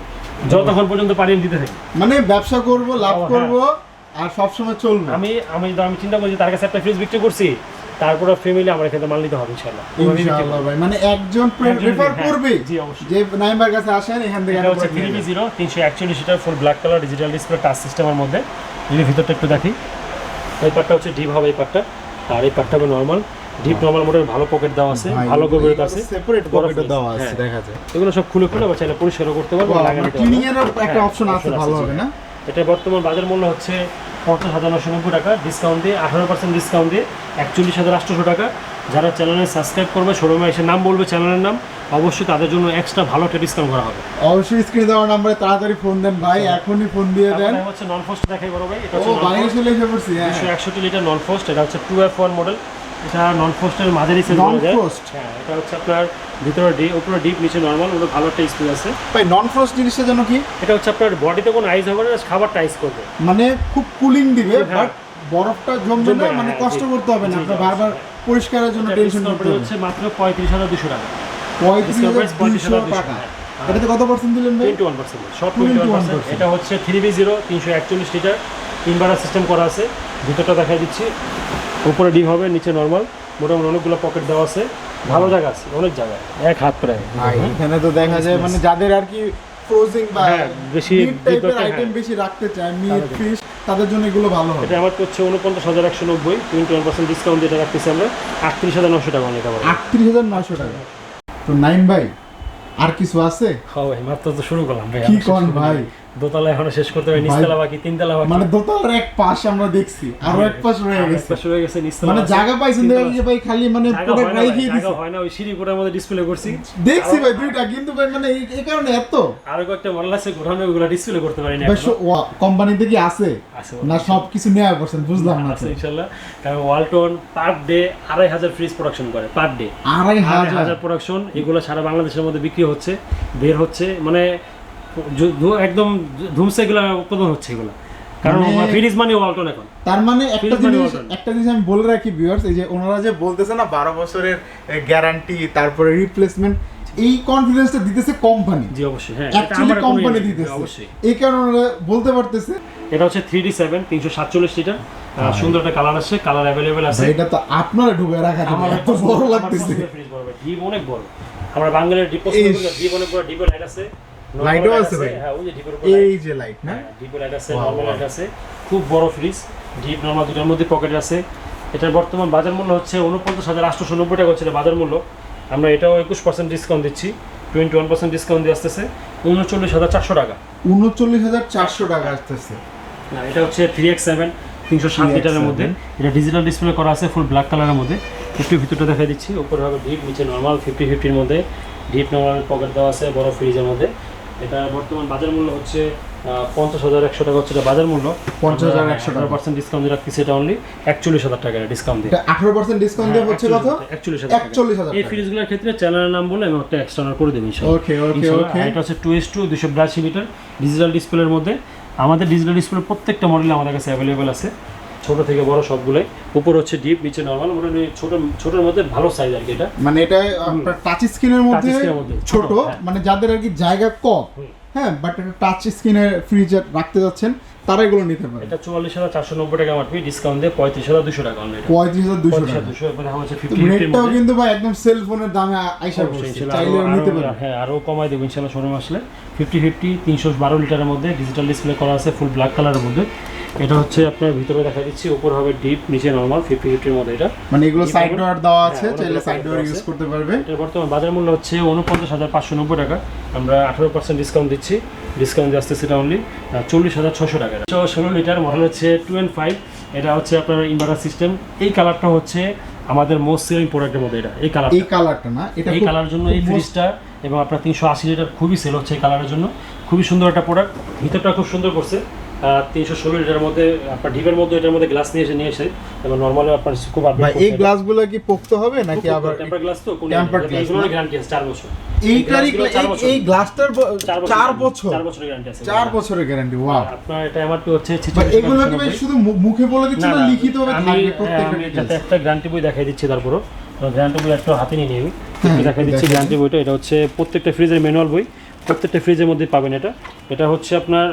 [SPEAKER 2] যতক্ষণ পর্যন্ত পারি দিতে থাকি।
[SPEAKER 1] মানে ব্যবসা করব লাভ
[SPEAKER 2] হ্যাঁ।
[SPEAKER 1] করব আর সবসময় চলবে।
[SPEAKER 2] আমি আমি আমি চিন্তা করছি তার কাছে একটা ফ্রিজ বিক্রি করছি। তারপরে ফ্যামিলি আমার এখানে মাল নিতে হবে ইনশাল্লাহ
[SPEAKER 1] ইনশাআল্লাহ ভাই। মানে একজন
[SPEAKER 2] একজন
[SPEAKER 1] প্রেফার
[SPEAKER 2] হ্যাঁ,
[SPEAKER 1] করবে।
[SPEAKER 2] জি অবশ্যই।
[SPEAKER 1] যে নাইমার কাছে আসেন এখান থেকে
[SPEAKER 2] এটা হচ্ছে থ্রি বি জিরো তিনশো একচল্লিশ litre full black colour digital display touch সিস্টেমের মধ্যে। যদি ভিতরটা একটু দেখি। এই পার্টটা হচ্ছে ডিপ হবে এই পার্টটা আর এই পার্টটা হবে নর্মাল ডিপ নরমাল মোডের ভালো পকেট দেওয়া আছে ভালো গভীরতা আছে।
[SPEAKER 1] সেপারেট পকেটে দেওয়া আছে
[SPEAKER 2] হ্যাঁ।
[SPEAKER 1] দেখা যায়।
[SPEAKER 2] এগুলো সব খুলে খুলে বা চাইলে পরিষ্কারও করতে পারব পারব।
[SPEAKER 1] ক্লিনিং এর একটা
[SPEAKER 2] হ্যাঁ,
[SPEAKER 1] অপশন আছে ভালো হবে না?
[SPEAKER 2] এটা বর্তমান বাজার মূল্য হচ্ছে পঞ্চাশ হাজার নশো নব্বই টাকা ডিসকাউন্ট দিয়ে আঠারো পার্সেন্ট ডিসকাউন্ট দিয়ে একচল্লিশ হাজার আটশোশো টাকা। যারা চ্যানেলে সাবস্ক্রাইব করবে শোরুমে এসে নাম বলবে চ্যানেলের নাম অবশ্যই তাদের জন্য এক্সট্রা ভালো একটা ডিসকাউন্ট করা হবে।
[SPEAKER 1] অবশ্যই স্ক্রিনে দেওয়া নম্বরে তাড়াতাড়ি ফোন দেন ভাই এখনই ফোন দিয়ে দেন।
[SPEAKER 2] হচ্ছে নন ফোস্ট দেখাই বড় ভাই এটা হচ্ছে
[SPEAKER 1] এসে পড়ছি হ্যাঁ।
[SPEAKER 2] দুশো একষট্টি লিটার নন ফোস্ট এটা হচ্ছে টু এফ ওয়ান মডেল এটা নন ফ্রস্টের মাঝারি সেল
[SPEAKER 1] নন
[SPEAKER 2] যায় হ্যাঁ এটা হচ্ছে আপনার ভিতরে ডিপ উপরে ডিপ নিচে নর্মাল ওটা ভালো একটা স্পিড আছে।
[SPEAKER 1] ভাই নন ফ্রোস্ট জিনিসটা যেন কি?
[SPEAKER 2] এটা হচ্ছে আপনার বডিতে কোনো আইস হবে না খাবারটা আইস করবে।
[SPEAKER 1] মানে খুব কুলিং দিবে
[SPEAKER 2] হ্যাঁ।
[SPEAKER 1] বাট বরফটা জমবে না মানে
[SPEAKER 2] হ্যাঁ,
[SPEAKER 1] কষ্ট করতে হবে না আপনার বারবার পরিষ্কারের জন্য টেনশন করতে হবে।
[SPEAKER 2] হচ্ছে মাত্র পঁয়ত্রিশ হাজার দুশো টাকা।
[SPEAKER 1] পঁয়ত্রিশ হাজার দুইশো টাকা।
[SPEAKER 2] হ্যাঁ।
[SPEAKER 1] এটাতে কত পার্সেন্ট দিলেন ভাই?
[SPEAKER 2] টোয়েন্টি ওয়ান পার্সেন্ট সব টোয়েন্টি ওয়ান পার্সেন্ট এটা হচ্ছে থ্রি বি জিরো তিনশো একচল্লিশ লিটার ইনভার্টার সিস্টেম করা আছে। ভিতরটা দেখাই দিচ্ছি। উপরে ডিপ হবে নিচে নর্মাল মোটামুটি অনেকগুলো পকেট দেওয়া আছে। ভালো জায়গা আছে অনেক জায়গা এক হাত প্রায়।
[SPEAKER 1] এখানে তো দেখা যায় মানে যাদের আর কি ফ্রোজিং বা
[SPEAKER 2] হ্যাঁ, বেশি
[SPEAKER 1] টাইপের আইটেম
[SPEAKER 2] হ্যাঁ।
[SPEAKER 1] বেশি রাখতে চায় মিট। ফিশ তাদের জন্য এগুলো ভালো হবে।
[SPEAKER 2] এটা আমার হচ্ছে উনপঞ্চাশ হাজার একশো নব্বই টোয়েন্টি ওয়ান পার্সেন্ট ডিসকাউন্ট যেটা রাখতেছি আমরা। আটত্রিশ হাজার নশো টাকা অনেক আবার
[SPEAKER 1] আটত্রিশ হাজার নয়শো টাকা। তো নাইন ভাই আর কিছু আছে?
[SPEAKER 2] হ্যাঁ ভাই মাত্র তো শুরু করলাম ভাই
[SPEAKER 1] কি কন ভাই?
[SPEAKER 2] দোতলা এখনও শেষ করতে হবে নিচতলা বাকি তিনতলা বাকি।
[SPEAKER 1] মানে দোতলার এক পাশ আমরা দেখছি আরও এক পাশ রয়ে গেছে।
[SPEAKER 2] শুরু হয়ে গেছে নিচতলা
[SPEAKER 1] মানে জায়গা পাইছেন
[SPEAKER 2] আছে।
[SPEAKER 1] যে ভাই খালি মানে পুরো
[SPEAKER 2] ভাই,
[SPEAKER 1] খেয়ে
[SPEAKER 2] জায়গা
[SPEAKER 1] দিছে
[SPEAKER 2] হয় না ওই সিঁড়ি কোটার মধ্যে ডিসপ্লে করছি।
[SPEAKER 1] দেখছি ভাই দুইটা কিন্তু ভাই মানে এই- কারণে এত।
[SPEAKER 2] আরও কয়েকটা মডেল আছে ঘোরানো ওগুলো ডিসপ্লে করতে পারিনি
[SPEAKER 1] ভাই
[SPEAKER 2] এখনও।
[SPEAKER 1] কোম্পানিতে কি আছে? না সব কিছু নেওয়া করছেন বুঝলাম না
[SPEAKER 2] আছে
[SPEAKER 1] তো।
[SPEAKER 2] ইনশাল্লাহ কারণ ওয়ালটন পার ডে আড়াই হাজার ফ্রিজ প্রোডাকশন করে পার ডে
[SPEAKER 1] আড়াই হাজার?
[SPEAKER 2] প্রোডাকশন এগুলো সারা বাংলাদেশের মধ্যে বিক্রি হচ্ছে বের হচ্ছে। মানে একদম ধুমসে এগুলো উৎপাদন হচ্ছে এগুলো। কারণ
[SPEAKER 1] মানে-
[SPEAKER 2] মানে ওয়ালটন এখন।
[SPEAKER 1] তার একটা জিনিস একটা জিনিস আমি বলে রাখি ভিউয়ার্স এই যে ওনারা যে বলতেছে না বারো বছরের গ্যারান্টি তারপরে রিপ্লেসমেন্ট এই কনফিডেন্সটা দিতেছে কোম্পানি
[SPEAKER 2] জি অবশ্যই হ্যাঁ এটা
[SPEAKER 1] অ্যাকচুয়ালি কোম্পানি
[SPEAKER 2] ইয়ে
[SPEAKER 1] দিতেছে।
[SPEAKER 2] অবশ্যই।
[SPEAKER 1] এই কারণে বলতে পারতেছে।
[SPEAKER 2] এটা হচ্ছে থ্রি ডি সেভেন তিনশো সাতচল্লিশ লিটার সুন্দর একটা কালার আছে কালার অ্যাভেলেবেল আছে।
[SPEAKER 1] এটা তো আপনারা ঢুকে রাখা
[SPEAKER 2] আমার
[SPEAKER 1] এত বড় লাগতেছে।
[SPEAKER 2] ফ্রিজ বড় ভাই। ডিপ অনেক বড়। আমরা বাঙালির ডিপ
[SPEAKER 1] ইস।
[SPEAKER 2] ডিপ অনেক বড় ডিপের লাইট আছে। Normal
[SPEAKER 1] Light ও
[SPEAKER 2] light
[SPEAKER 1] আছে ভাই?
[SPEAKER 2] হ্যাঁ ওই যে ডিপের উপর
[SPEAKER 1] এই যে লাইট না
[SPEAKER 2] ডিপের লাইট আছে নর্মাল. লাইট আছে খুব বড় ফ্রিজ ডিপ নর্মাল দুটার মধ্যে পকেট আছে। এটার বর্তমান বাজার মূল্য হচ্ছে উনপঞ্চাশ হাজার আটশোশো নব্বই টাকা হচ্ছে বাজার মূল্য। আমরা এটাও একুশ পার্সেন্ট ডিসকাউন্ট দিচ্ছি টোয়েন্টি ওয়ান পার্সেন্ট ডিসকাউন্ট দিয়ে আসতেছে উনচল্লিশ হাজার চারশো টাকা।
[SPEAKER 1] উনচল্লিশ হাজার চারশো টাকা আসতেছে।
[SPEAKER 2] না, এটা হচ্ছে থ্রি এক্স সেভেন তিনশো সাত লিটারের মধ্যে। এটা ডিজিটাল ডিসপ্লে করা আছে ফুল ব্ল্যাক কালারের মধ্যে। একটু ভিতরটা দেখাই দিচ্ছি উপরে হবে ডিপ নিচে নর্মাল ফিফটি ফিফটির মধ্যে। ডিপ নর্মাল পকেট দেওয়া আছে বড় ফ্রিজের মধ্যে। এটা বর্তমান বাজার মূল্য হচ্ছে পঞ্চাশ হাজার একশো টাকা হচ্ছে এটা বাজার মূল্য।
[SPEAKER 1] 50,100 টাকা।
[SPEAKER 2] পার্সেন্ট ডিসকাউন্ট দিয়ে রাখতেছি এটা অনলি একচল্লিশ হাজার টাকা ডিসকাউন্ট দিয়ে।
[SPEAKER 1] আঠারো পার্সেন্ট ডিসকাউন্ট দিয়ে হচ্ছে কত?
[SPEAKER 2] একচল্লিশ হাজার টাকা।
[SPEAKER 1] 41,000
[SPEAKER 2] এই ফ্রিজগুলোর ক্ষেত্রে চ্যানেলের নাম বলে আমি একটা এক্সটার্নাল করে দেবো
[SPEAKER 1] ওকে ওকে ওকে
[SPEAKER 2] এটা হচ্ছে টু এস টু দুশো বিরাশি লিটার ডিজিটাল ডিসপ্লের মধ্যে। আমাদের ডিজিটাল ডিসপ্লে প্রত্যেকটা মডেল আমাদের কাছে অ্যাভেলেবেল আছে। ছোট থেকে বড় সবগুলোই। উপর হচ্ছে ডিপ নিচে নর্মাল মানে ছোট ছোটর মধ্যে ভালো সাইজ আর কি এটা।
[SPEAKER 1] মানে এটা আপনার টাচ স্ক্রিনের মধ্যে ছোট,
[SPEAKER 2] হ্যাঁ।
[SPEAKER 1] মানে যাদের আর কি জায়গা কম হ্যাঁ বাট এটা টাচ স্ক্রিনের ফ্রিজ রাখতে যাচ্ছেন তারা এগুলো নিতে পারে।
[SPEAKER 2] এটা চুয়াল্লিশ হাজার চারশো নব্বই টাকা আমার ডিসকাউন্ট দিয়ে পঁয়ত্রিশ হাজার দুশো টাকা অনলি এটা
[SPEAKER 1] পঁয়ত্রিশ হাজার দুশো টাকা।
[SPEAKER 2] দুশো এবারে হচ্ছে ফিফটি
[SPEAKER 1] রেটটাও কিন্তু ভাই একদম সেল ফোনের দামে আইসা পড়ছে চাইলে নিতে পারেন
[SPEAKER 2] হ্যাঁ আরও কমাই দেবো ইনশাল্লাহ শোরুম আসলে। ফিফটি ফিফটি তিনশো বারো লিটারের মধ্যে ডিজিটাল ডিসপ্লে করা আছে ফুল ব্ল্যাক কালারের মধ্যে। এটা হচ্ছে আপনার ভিতরে দেখা দিচ্ছি উপর হবে ডিপ নিচে নর্মাল ফিফটি ফিফটির মধ্যে এটা।
[SPEAKER 1] মানে এগুলো সাইড ডোর দেওয়া আছে
[SPEAKER 2] হ্যাঁ,
[SPEAKER 1] চাইলে সাইড ডোর ইউজ করতে পারবে।
[SPEAKER 2] এটার বর্তমান বাজার মূল্য হচ্ছে উনপঞ্চাশ হাজার পাঁচশো নব্বই টাকা। আমরা আঠারো পার্সেন্ট ডিসকাউন্ট দিচ্ছি। ডিসকাউন্ট আসতে সেটা অনলি চল্লিশ হাজার ছশো টাকা। ষোলো লিটার মডেল হচ্ছে টু অ্যান্ড ফাইভ এটা হচ্ছে আপনার ইনভার্টার সিস্টেম এই কালারটা হচ্ছে আমাদের মোস্ট সেলিং প্রোডাক্টের মধ্যে এটা এই কালার
[SPEAKER 1] এই কালারটা না এটা
[SPEAKER 2] এই কালার জন্য এই ফ্রিজটা এবং আপনার তিনশো আশি লিটার খুবই সেল হচ্ছে এই কালারের জন্য। খুবই সুন্দর একটা প্রোডাক্ট ভিতরটা খুব সুন্দর করছে। তিনশো ষোলো লিটারের মধ্যে আপনার ডিপের মধ্যে এটার মধ্যে গ্লাস নিয়ে এসে নিয়ে এসে এবং নর্মালি আপনার খুব
[SPEAKER 1] এই গ্লাসগুলো কি পোক্ত হবে নাকি আবার
[SPEAKER 2] টেম্পার গ্লাস তো কোনো গ্যারান্টি আছে। চার বছর।
[SPEAKER 1] এইটারই এই গ্লাসটার চার বছর।
[SPEAKER 2] চার বছরের গ্যারান্টি আছে।
[SPEAKER 1] চার বছরের গ্যারান্টি ওয়াও
[SPEAKER 2] আপনার এটা এমআরপি হচ্ছে
[SPEAKER 1] এগুলো কি ভাই শুধু মুখে বলে না থাকবে
[SPEAKER 2] হ্যাঁ,
[SPEAKER 1] প্রত্যেকটা
[SPEAKER 2] যাতে একটা গ্যারান্টি বই দেখাই দিচ্ছি তারপরও। গ্যারান্টি বই একটা হাতে নিয়ে নিবি।
[SPEAKER 1] হ্যাঁ,
[SPEAKER 2] দেখাই দিচ্ছি গ্যারান্টি বইটা। এটা হচ্ছে প্রত্যেকটা ফ্রিজের ম্যানুয়াল বই। প্রত্যেকটা ফ্রিজের মধ্যে পাবেন এটা। এটা হচ্ছে আপনার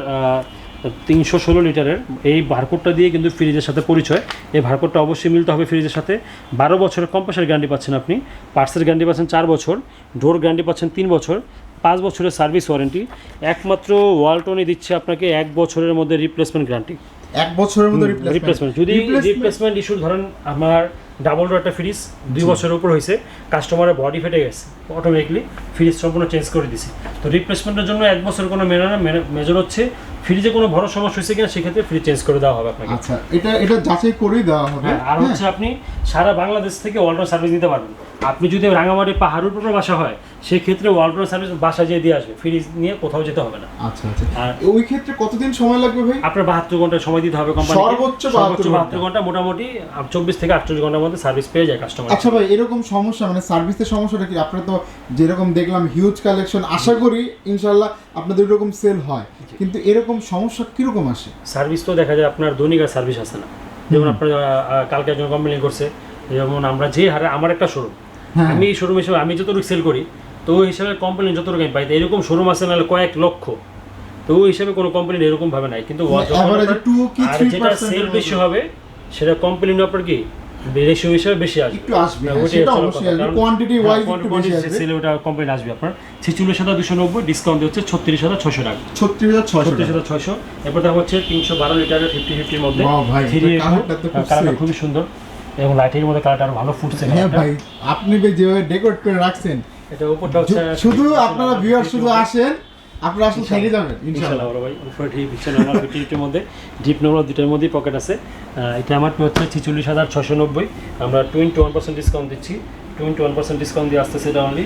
[SPEAKER 2] তিনশো ষোলো লিটারের এই বারকোডটা দিয়ে কিন্তু ফ্রিজের সাথে পরিচয়। এই বারকোডটা অবশ্যই মিলতে হবে ফ্রিজের সাথে। বারো বছরের কম্পাসের গ্যারান্টি পাচ্ছেন আপনি। পার্সের গ্যারান্টি পাচ্ছেন চার বছর। ডোর গ্যারান্টি পাচ্ছেন তিন বছর। পাঁচ বছরের সার্ভিস ওয়ারেন্টি। একমাত্র ওয়ালটনই দিচ্ছে আপনাকে এক বছরের মধ্যে রিপ্লেসমেন্ট গ্যারান্টি
[SPEAKER 1] এক বছরের মধ্যে
[SPEAKER 2] রিপ্লেসমেন্ট যদি রিপ্লেসমেন্ট ইস্যু ধরেন আমার ডাবল ডোর একটা ফ্রিজ দুই বছরের উপর হয়েছে কাস্টমারের বডি ফেটে গেছে অটোমেটিকলি ফ্রিজ সম্পূর্ণ চেঞ্জ করে দিছে। তো রিপ্লেসমেন্টের জন্য এক বছর কোনো মেনে না মেজর হচ্ছে ফ্রিজে কোনো বড় সমস্যা হয়েছে কিনা সেক্ষেত্রে ফ্রিজ চেঞ্জ করে দেওয়া হবে আপনাকে।
[SPEAKER 1] আচ্ছা এটা এটা যাচাই করেই দেওয়া হবে।
[SPEAKER 2] হ্যাঁ আর হচ্ছে আপনি সারা বাংলাদেশ থেকে ওয়ালটন সার্ভিস নিতে পারবেন। আপনি যদি রাঙামাটি পাহাড়ের উপর বাসা হয় সেই ক্ষেত্রে ওয়ালটন সার্ভিস বাসা যেয়ে দিয়ে আসবে। ফ্রিজ নিয়ে কোথাও যেতে হবে না।
[SPEAKER 1] আচ্ছা আচ্ছা।
[SPEAKER 2] আর
[SPEAKER 1] ওই ক্ষেত্রে কতদিন সময় লাগবে ভাই?
[SPEAKER 2] আপনার বাহাত্তর ঘণ্টা সময় দিতে হবে কোম্পানি
[SPEAKER 1] সর্বোচ্চ
[SPEAKER 2] সর্বোচ্চ বাহাত্তর ঘণ্টা মোটামুটি চব্বিশ থেকে আটচল্লিশ ঘণ্টার মধ্যে সার্ভিস পেয়ে যায় কাস্টমার
[SPEAKER 1] আচ্ছা ভাই এরকম সমস্যা মানে সার্ভিসের সমস্যাটা কি? আপনারা তো যেরকম দেখলাম হিউজ কালেকশন আশা করি ইনশাল্লাহ আপনাদের এরকম সেল হয়। কিন্তু এরকম সমস্যা কীরকম আসে?
[SPEAKER 2] সার্ভিস তো দেখা যায় আপনার দৈনিক আর সার্ভিস আসে না। যেমন আপনার কালকে একজন কমপ্লেন করছে যেমন আমরা যে হারে আমার একটা শোরুম
[SPEAKER 1] হ্যাঁ।
[SPEAKER 2] আমি এই শোরুম হিসেবে আমি যতটুকু সেল করি তো ওই হিসাবে কোম্পানি যতটুকু আমি পাই এরকম শোরুম আছে নাহলে কয়েক লক্ষ। তো ওই হিসাবে কোনো কোম্পানি এরকম ভাবে নাই। কিন্তু
[SPEAKER 1] মানে
[SPEAKER 2] আর যেটা সেল বেশি হবে সেটা কোম্পানি আপনার কি রেশিও হিসাবে বেশি আসবে।
[SPEAKER 1] একটু আসবে
[SPEAKER 2] না,
[SPEAKER 1] হ্যাঁ, সেটা অবশ্যই আসবে। কোয়ান্টিটি
[SPEAKER 2] হ্যাঁ,
[SPEAKER 1] ওয়াইজ একটু বেশি আসবে।
[SPEAKER 2] সেলে ওটা কোম্পানি আসবে আপনার। ছেচল্লিশ হাজার দুশো নব্বই ডিসকাউন্ট হচ্ছে ছত্রিশ হাজার ছশো টাকা।
[SPEAKER 1] ছত্রিশ হাজার ছয়শো
[SPEAKER 2] ছত্রিশ হাজার ছয়শো। এরপর দেখা হচ্ছে তিনশো বারো লিটারের ফিফটি ফিফটির মধ্যে।
[SPEAKER 1] Wow, ভাই, কালারটা খুব
[SPEAKER 2] সুন্দর। এবং লাইটের মধ্যে কালারটা আরও ভালো ফুটছে
[SPEAKER 1] হ্যাঁ ভাই আপনি যেভাবে ডেকোরেট করে রাখছেন
[SPEAKER 2] এটা উপরটা হচ্ছে
[SPEAKER 1] শুধু আপনারা ভিউয়ার শুধু আসেন আপনারা আসলে থেকে যাবেন
[SPEAKER 2] ইনশাআল্লাহ বড় ভাই উপরে ঠিক পিছনে ফিফটি ফিফটির মধ্যে ডিপ নর্মাল দুটার মধ্যেই পকেট আছে। এটা আমার হচ্ছে ছিচল্লিশ হাজার ছশো নব্বই। আমরা টোয়েন্টি ওয়ান পার্সেন্ট ডিসকাউন্ট দিচ্ছি। টোয়েন্টি ওয়ান পার্সেন্ট ডিসকাউন্ট দিয়ে আসতেছে এটা অনলি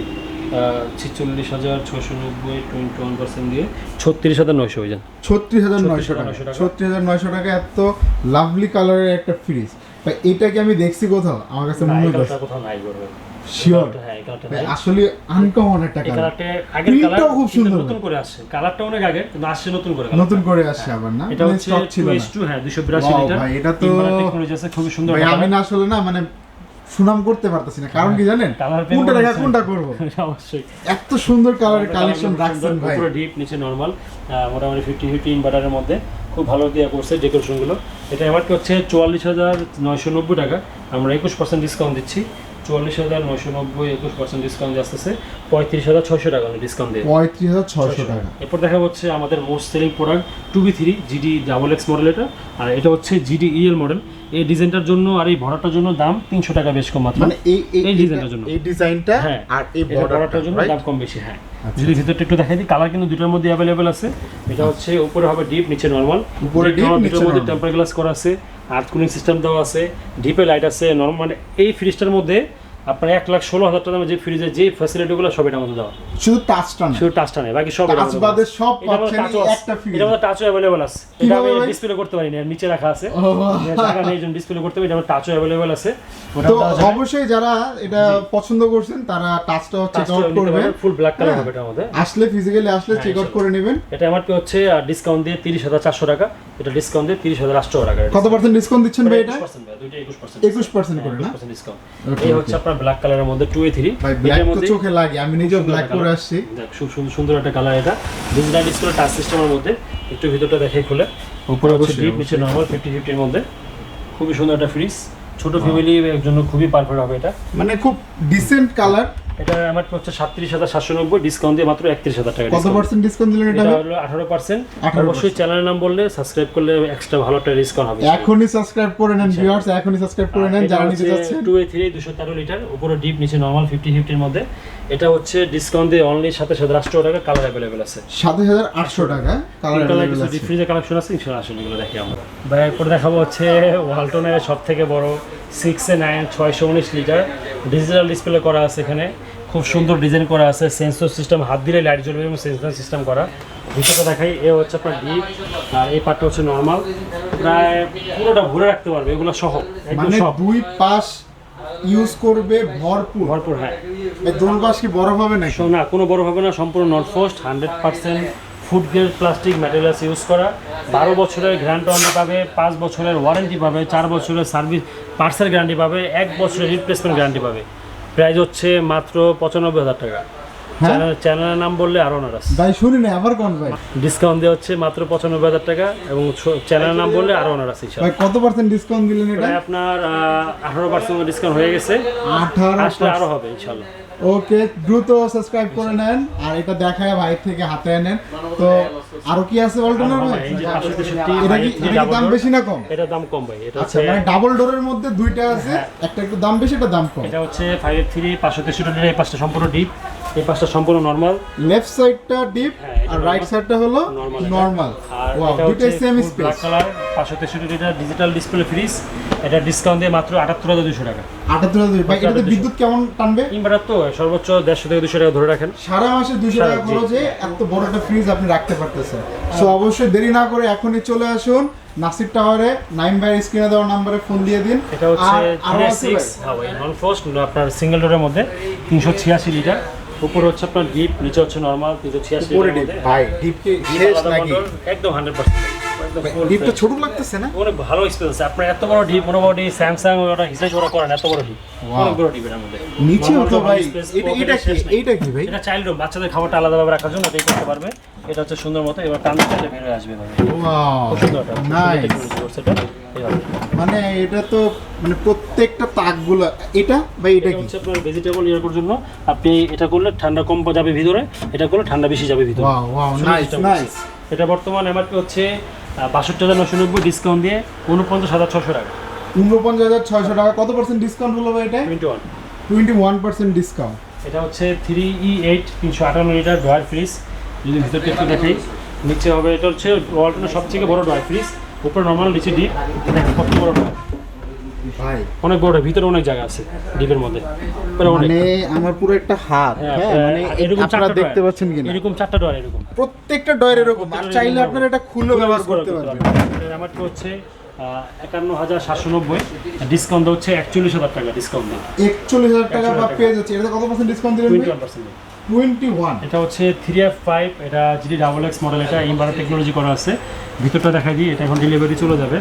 [SPEAKER 2] ছিচল্লিশ হাজার ছশো নব্বই টোয়েন্টি ওয়ান পার্সেন্ট দিয়ে ছত্রিশ হাজার নয়শো হয়ে যান
[SPEAKER 1] ছত্রিশ হাজার নয়শো
[SPEAKER 2] 36,900
[SPEAKER 1] টাকা। ছত্রিশ হাজার নয়শো টাকা এত লাভলি কালারের একটা ফ্রিজ এটা কি আমি দেখছি কোথাও? আমার কাছে মনে
[SPEAKER 2] কালারটা কোথাও নাই করবে
[SPEAKER 1] শিওর
[SPEAKER 2] হ্যাঁ এই কালারটা
[SPEAKER 1] ভাই
[SPEAKER 2] নাই।
[SPEAKER 1] আসলে আনকমন একটা কালার
[SPEAKER 2] কালারটা আগের
[SPEAKER 1] Printটাও
[SPEAKER 2] কালার
[SPEAKER 1] খুব সুন্দর
[SPEAKER 2] নতুন করে আসছে। কালারটা অনেক আগে কিন্তু আসছে নতুন করে
[SPEAKER 1] নতুন করে আসছে আবার না?
[SPEAKER 2] এটা হচ্ছে
[SPEAKER 1] stock ছিল
[SPEAKER 2] টু
[SPEAKER 1] না
[SPEAKER 2] এস টু হ্যাঁ দুশো বিরাশি
[SPEAKER 1] Wow,
[SPEAKER 2] লিটার
[SPEAKER 1] ভাই, এটা তো-
[SPEAKER 2] টেকনোলজি আছে খুবই সুন্দর
[SPEAKER 1] ভাই আমি না আসলে না মানে সুনাম করতে পারতেছি না। কারণ কি জানেন? কোনটা করব?
[SPEAKER 2] অবশ্যই।
[SPEAKER 1] এত সুন্দর কালারের কালেকশন রাখছেন ভাই।
[SPEAKER 2] পুরো ডিপ নিচে নর্মাল মোটামুটি ফিফটি ফিফটি ইনভার্টারের মধ্যে। খুব ভালো দিয়ে করছে ডেকোরেশনগুলো এটা এমআরপি হচ্ছে? চুয়াল্লিশ হাজার নয়শো নব্বই টাকা। আমরা একুশ পার্সেন্ট ডিসকাউন্ট দিচ্ছি। চুয়াল্লিশ হাজার নয়শো নব্বই একুশ পার্সেন্ট ডিসকাউন্ট আসতেছে পঁয়ত্রিশ হাজার ছয়শো টাকা ডিসকাউন্ট দিয়ে
[SPEAKER 1] পঁয়ত্রিশ হাজার ছয়শো টাকা।
[SPEAKER 2] এরপর দেখা হচ্ছে আমাদের most selling product two B three GD double X model এটা। আর এটা হচ্ছে জিডি ইএল মডেল এই ডিজাইনটার জন্য আর এই ভরাটার জন্য দাম তিনশো টাকা বেশ কম মাত্র।
[SPEAKER 1] মানে এই এই
[SPEAKER 2] ডিজাইনটার জন্য।
[SPEAKER 1] এই ডিজাইনটা
[SPEAKER 2] হ্যাঁ।
[SPEAKER 1] আর এই
[SPEAKER 2] বড়টার জন্য দাম কম বেশি হ্যাঁ। যদি ভিতরটা একটু দেখাই দিই কালার কিন্তু দুটোর মধ্যে অ্যাভেলেবেল আছে। এটা হচ্ছে উপরে হবে ডিপ নিচে নর্মাল
[SPEAKER 1] উপরে deep, নিচে
[SPEAKER 2] মধ্যে টেম্পার গ্লাস করা আছে। আর্থ কুলিং সিস্টেম দেওয়া আছে ডিপে লাইট আছে নর্মাল মানে এই ফ্রিজটার মধ্যে আপনার এক লাখ ষোলো হাজার টাকা যে যে ফ্যাসিলিটিগুলো সব এটার মধ্যে দেওয়া।
[SPEAKER 1] শুধু টাচটা
[SPEAKER 2] শুধু টাচটা নেই বাকি সব
[SPEAKER 1] টাচ বাদে সব
[SPEAKER 2] এটার মধ্যে
[SPEAKER 1] পাচ্ছেন
[SPEAKER 2] টাচও
[SPEAKER 1] একটা ফ্রিজ
[SPEAKER 2] এটার মধ্যে টাচও অ্যাভেলেবল আছে। এটা আমি ডিসপ্লে করতে পারি না নিচে রাখা আছে। জায়গা নেই ডিসপ্লে করতে পারি এটা টাচও আছে।
[SPEAKER 1] তো অবশ্যই যারা এটা পছন্দ করছেন তারা টাচটা চেক আউট করবেন।
[SPEAKER 2] ফুল ব্ল্যাক কালার
[SPEAKER 1] হ্যাঁ।
[SPEAKER 2] হবে মধ্যে।
[SPEAKER 1] আসলে ফিজিক্যালি আসলে
[SPEAKER 2] হ্যাঁ,
[SPEAKER 1] চেক আউট করে নেবেন।
[SPEAKER 2] এটা আমার কি হচ্ছে ডিসকাউন্ট দিয়ে তিরিশ হাজার চারশো টাকা। এটা ডিসকাউন্ট দিয়ে তিরিশ হাজার আটশো টাকা।
[SPEAKER 1] কত পার্সেন্ট ডিসকাউন্ট দিচ্ছেন ভাই এটা?
[SPEAKER 2] 21% ভাই, দুইটা 21%
[SPEAKER 1] 21%
[SPEAKER 2] ডিসকাউন্ট এই হচ্ছে আপনার ব্ল্যাক কালারের মধ্যে টু এ থ্রি
[SPEAKER 1] চোখে লাগে আমি নিজেও ব্ল্যাক করে আসছি।
[SPEAKER 2] খুব সুন্দর একটা কালার এটা। ডিজিটাল ডিসপ্লে টাচ সিস্টেমের মধ্যে একটু ভিতরটা দেখে খুলে। উপরে ডিপ নিচে নর্মাল ফিফটি ফিফটির মধ্যে। খুবই সুন্দর একটা ফ্রিজ ছোট ফ্যামিলি এর জন্য খুবই পারফেক্ট হবে এটা।
[SPEAKER 1] মানে খুব ডিসেন্ট কালার
[SPEAKER 2] এটা আমার হচ্ছে সাতত্রিশ হাজার সাতশো নব্বই ডিসকাউন্ট দিয়ে মাত্র একত্রিশ হাজার টাকা
[SPEAKER 1] কত পার্সেন্ট ডিসকাউন্ট দিলেন এটা
[SPEAKER 2] হলো আঠারো পার্সেন্ট অবশ্যই চ্যানেলের নাম বললে সাবস্ক্রাইব করলে এক্সট্রা ভালো একটা ডিসকাউন্ট হবে।
[SPEAKER 1] এখনই সাবস্ক্রাইব করে নেন ভিউয়ার্স এখনই সাবস্ক্রাইব করে নেন যারা নিতে যাচ্ছেন
[SPEAKER 2] টু এ থ্রি দুশো তেরো লিটার উপরে ডিপ নিচে নর্মাল ফিফটি ফিফটির মধ্যে। এটা হচ্ছে ডিসকাউন্ট দিয়ে অনলি সাথে সাথে রাষ্ট্র টাকা কালার অ্যাভেলেবেল আছে।
[SPEAKER 1] সাতাশ হাজার আটশো টাকা কালার
[SPEAKER 2] কিছু ডিপ কালেকশন আছে আসলে এগুলো দেখি আমরা। ভাই এরপরে দেখাবো হচ্ছে ওয়ালটনের সব থেকে বড় সিক্স এ নাইন ছয়শো উনিশ লিটার ডিজিটাল ডিসপ্লে করা আছে এখানে। খুব সুন্দর ডিজাইন করা আছে সেন্সর সিস্টেম হাত দিলে লাইট জ্বলবে এবং সেন্সর সিস্টেম করা। ভিতরটা দেখাই এ হচ্ছে আপনার ডিপ আর এই পার্টটা হচ্ছে নর্মাল প্রায় পুরোটা ঘুরে রাখতে পারবে এগুলো সহ একদম
[SPEAKER 1] মানে
[SPEAKER 2] সব।
[SPEAKER 1] দুই পাশ ইউজ করবে ভরপুর।
[SPEAKER 2] ভরপুর হ্যাঁ।
[SPEAKER 1] এই দোল পাশ কি বড় হবে
[SPEAKER 2] না না কোনো বড় হবে না সম্পূর্ণ not frost hundred percent food grade plastic materials use করা। বারো বছরের গ্যারান্টি পাবে পাঁচ বছরের ওয়ারেন্টি পাবে চার বছরের সার্ভিস পার্সেল গ্যারান্টি পাবে এক বছরের রিপ্লেসমেন্ট গ্যারান্টি পাবে। প্রাইস হচ্ছে মাত্র পঁচানব্বই হাজার টাকা? চ্যানেল চ্যানেলের নাম বললে আরও অনারাস।
[SPEAKER 1] ভাই শুনি না আবার কোন ভাই?
[SPEAKER 2] ডিসকাউন্ট দেওয়া হচ্ছে মাত্র পঁচানব্বই হাজার টাকা এবং চ্যানেলের নাম বললে আরও অনারাস হিসাব
[SPEAKER 1] ভাই কত পার্সেন্ট ডিসকাউন্ট দিলেন এটা?
[SPEAKER 2] আপনার আঠারো পার্সেন্ট ডিসকাউন্ট হয়ে গেছে।
[SPEAKER 1] আঠারো
[SPEAKER 2] আসলে আরও হবে ইনশাল্লাহ।
[SPEAKER 1] ওকে দ্রুত সাবস্ক্রাইব করে নেন। আর এটা দেখায় ভাই থেকে হাতে নেন। তো আরও কি আছে বলবেন না ভাই? এটা কি এটা দাম বেশি না কম?
[SPEAKER 2] এটার দাম কম ভাই এটা
[SPEAKER 1] আচ্ছা মানে ডাবল ডোরের মধ্যে দুইটা আছে। একটা একটু দাম বেশি একটা দাম কম।
[SPEAKER 2] এটা হচ্ছে ফাইভ থ্রি পাঁচশো তেষট্টি এই পাঁচটা সম্পূর্ণ ডিপ এই পাশটা সম্পূর্ণ নরমাল
[SPEAKER 1] লেফট সাইডটা ডিপ
[SPEAKER 2] হ্যাঁ,
[SPEAKER 1] আর রাইট সাইডটা হলো
[SPEAKER 2] নর্মাল আর
[SPEAKER 1] ওয়াও
[SPEAKER 2] এটা
[SPEAKER 1] দুটোই
[SPEAKER 2] হচ্ছে
[SPEAKER 1] সেম
[SPEAKER 2] ব্ল্যাক কালার পাঁচশো তেষট্টি লিটার ডিজিটাল ডিসপ্লে ফ্রিজ এটা ডিসকাউন্ট দিয়ে মাত্র আটাত্তর হাজার দুশো টাকা।
[SPEAKER 1] আটাত্তর হাজার ভাই এটাতে বিদ্যুৎ কেমন টানবে?
[SPEAKER 2] ইনভার্টার তো সর্বোচ্চ দেড়শো থেকে দুশো টাকা ধরে রাখেন।
[SPEAKER 1] সারা মাসে দুশো টাকা খরচে এত বড় একটা ফ্রিজ আপনি রাখতে পারতেছেন। সো অবশ্যই দেরি না করে এখনই চলে আসুন নাসির টাওয়ারে। নাইন বাই স্ক্রিনে দেওয়া নাম্বারে ফোন দিয়ে দিন।
[SPEAKER 2] এটা হচ্ছে সিক্স
[SPEAKER 1] ভাই?
[SPEAKER 2] নন ফ্রস্ট আপনার সিঙ্গেল ডোরের মধ্যে তিনশো ছিয়াশি লিটার উপরে হচ্ছে আপনার ডিপ নিচে হচ্ছে নর্মাল তিনশো ছিয়াশি
[SPEAKER 1] ভাই ডিপ কি শেষ নাকি?
[SPEAKER 2] একদম হান্ড্রেড পার্সেন্ট
[SPEAKER 1] ডিপটা ছোট লাগতেছে না?
[SPEAKER 2] অনেক ভালো আছে আপনার এত বড় ডিপ মোটামুটি স্যামসাং ওটা হিসাব করেন এত বড় ডিপ
[SPEAKER 1] Wow.
[SPEAKER 2] অনেক বড় ডিপ এর মধ্যে।
[SPEAKER 1] নিচেও তো ভাই এটা এটা কি। এইটা কি ভাই?
[SPEAKER 2] এটা চাইল্ড রুম বাচ্চাদের খাবারটা আলাদাভাবে রাখার জন্য এটাই করতে পারবে। এটা হচ্ছে সুন্দর মতো এবার টান দিলে বের হয়ে আসবে
[SPEAKER 1] ওয়াও
[SPEAKER 2] খুব
[SPEAKER 1] নাইস
[SPEAKER 2] এটা।
[SPEAKER 1] মানে এটা তো মানে প্রত্যেকটা তাকগুলো এটা ভাই এটা
[SPEAKER 2] এটা
[SPEAKER 1] কি?
[SPEAKER 2] হচ্ছে আপনার ভেজিটেবল ইয়ার করার জন্য। আপনি এটা করলে ঠান্ডা কম যাবে ভিতরে এটা করলে ঠান্ডা বেশি যাবে ভিতরে।
[SPEAKER 1] Wow wow nice nice.
[SPEAKER 2] এটা বর্তমান এমআরপি হচ্ছে বাষট্টি হাজার নশো নব্বই ডিসকাউন্ট দিয়ে উনপঞ্চাশ হাজার ছশো টাকা।
[SPEAKER 1] উনপঞ্চাশ হাজার ছয়শো টাকা। কত পার্সেন্ট ডিসকাউন্ট হলো এটা?
[SPEAKER 2] Twenty one
[SPEAKER 1] twenty one percent discount
[SPEAKER 2] এটা হচ্ছে থ্রি ই এইট তিনশো আটান্ন লিটার ড্রয়ার ফ্রিজ। যদি ভিতর একটু দেখি নিচে হবে এটা হচ্ছে ওয়ার্ল্ডের সবথেকে বড় ড্রয়ার ফ্রিজ। উপরে নর্মাল নিচে ডিপ এটা কত বড় ড্রয়ার
[SPEAKER 1] ভাই।
[SPEAKER 2] অনেক বড় ভিতরে অনেক জায়গা আছে ডিপের মধ্যে।
[SPEAKER 1] মানে আমার পুরো একটা হাত
[SPEAKER 2] হ্যাঁ,
[SPEAKER 1] হ্যাঁ মানে
[SPEAKER 2] এরকম
[SPEAKER 1] আপনারা দেখতে পাচ্ছেন কিনা?
[SPEAKER 2] এরকম চারটা ড্রয়ার এরকম।
[SPEAKER 1] প্রত্যেকটা ডয়ের এরকম আর চাইলে আপনারা এটা খুলে ব্যবহার করতে পারবেন।
[SPEAKER 2] আমারটা হচ্ছে একান্ন হাজার সাতশো নব্বই। ডিসকাউন্ট হচ্ছে একচল্লিশ হাজার টাকা ডিসকাউন্ট দিয়ে।
[SPEAKER 1] একচল্লিশ হাজার টাকা বা
[SPEAKER 2] 41,000
[SPEAKER 1] পেয়ে যাচ্ছে এটা কত পার্সেন্ট ডিসকাউন্ট দিলেন
[SPEAKER 2] টোয়েন্টি ওয়ান পার্সেন্ট এটা হচ্ছে থ্রি এফ ফাইভ এটা জিডি ডাবল এক্স মডেল এটা ইনভার্টার টেকনোলজি করা আছে। ভিতরটা দেখা দিই এটা এখন ডেলিভারি চলে যাবে।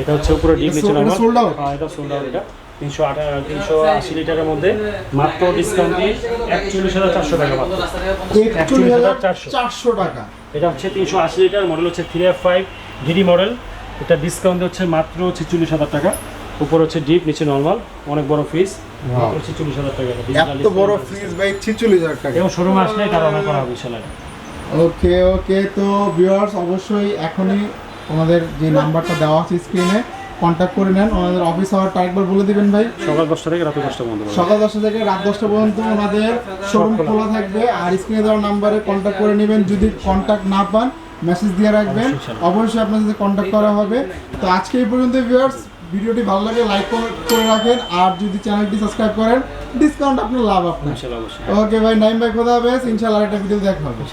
[SPEAKER 2] এটা হচ্ছে উপরে ডিপ নিচে
[SPEAKER 1] sold- এটা sold
[SPEAKER 2] হ্যাঁ এটা সোল্ড আউট এটা। তিনশো আটা তিনশো আশি লিটারের মধ্যে মাত্র ডিসকাউন্ট দিয়ে একচল্লিশ হাজার চারশো টাকা মাত্র।
[SPEAKER 1] একচল্লিশ হাজার
[SPEAKER 2] 41,400
[SPEAKER 1] চারশো টাকা।
[SPEAKER 2] এটা হচ্ছে তিনশো আশি লিটার মডেল হচ্ছে three F five DD model এটা ডিসকাউন্ট হচ্ছে মাত্র ছেচল্লিশ হাজার টাকা। উপর হচ্ছে ডিপ নিচে নর্মাল অনেক বড় ফ্রিজ মাত্র ছেচল্লিশ হাজার টাকা।
[SPEAKER 1] এত বড় ফ্রিজ ভাই ছিচল্লিশ হাজার টাকা।
[SPEAKER 2] এবং শোরুমে আসলে তার অনার করা হবে ইনশাল্লাহ
[SPEAKER 1] ওকে ওকে তো ভিউয়ার্স অবশ্যই এখনই ওনাদের যে নাম্বারটা দেওয়া আছে স্ক্রিনে কন্ট্যাক্ট করে নেন। ওনাদের অফিস আওয়ারটা একবার বলে দিবেন ভাই।
[SPEAKER 2] সকাল দশটা থেকে রাতে দশটা পর্যন্ত
[SPEAKER 1] সকাল দশটা থেকে রাত দশটা পর্যন্ত ওনাদের শোরুম খোলা থাকবে। আর স্ক্রিনে দেওয়া নাম্বারে কন্ট্যাক্ট করে নেবেন। যদি কন্ট্যাক্ট না পান মেসেজ দিয়ে রাখবেন।
[SPEAKER 2] অবশ্যই।
[SPEAKER 1] আপনার সাথে কন্ট্যাক্ট করা হবে। তো আজকে এই পর্যন্ত ভিউয়ার্স ভিডিওটি ভালো লাগে লাইক করে রাখেন। আর যদি চ্যানেলটি সাবস্ক্রাইব করেন ডিসকাউন্ট আপনার লাভ আপনার। ওকে ভাই নাইম ভাই খোদা হাফেজ। ইনশাআল্লাহ একটা ভিডিও দেখা হবে।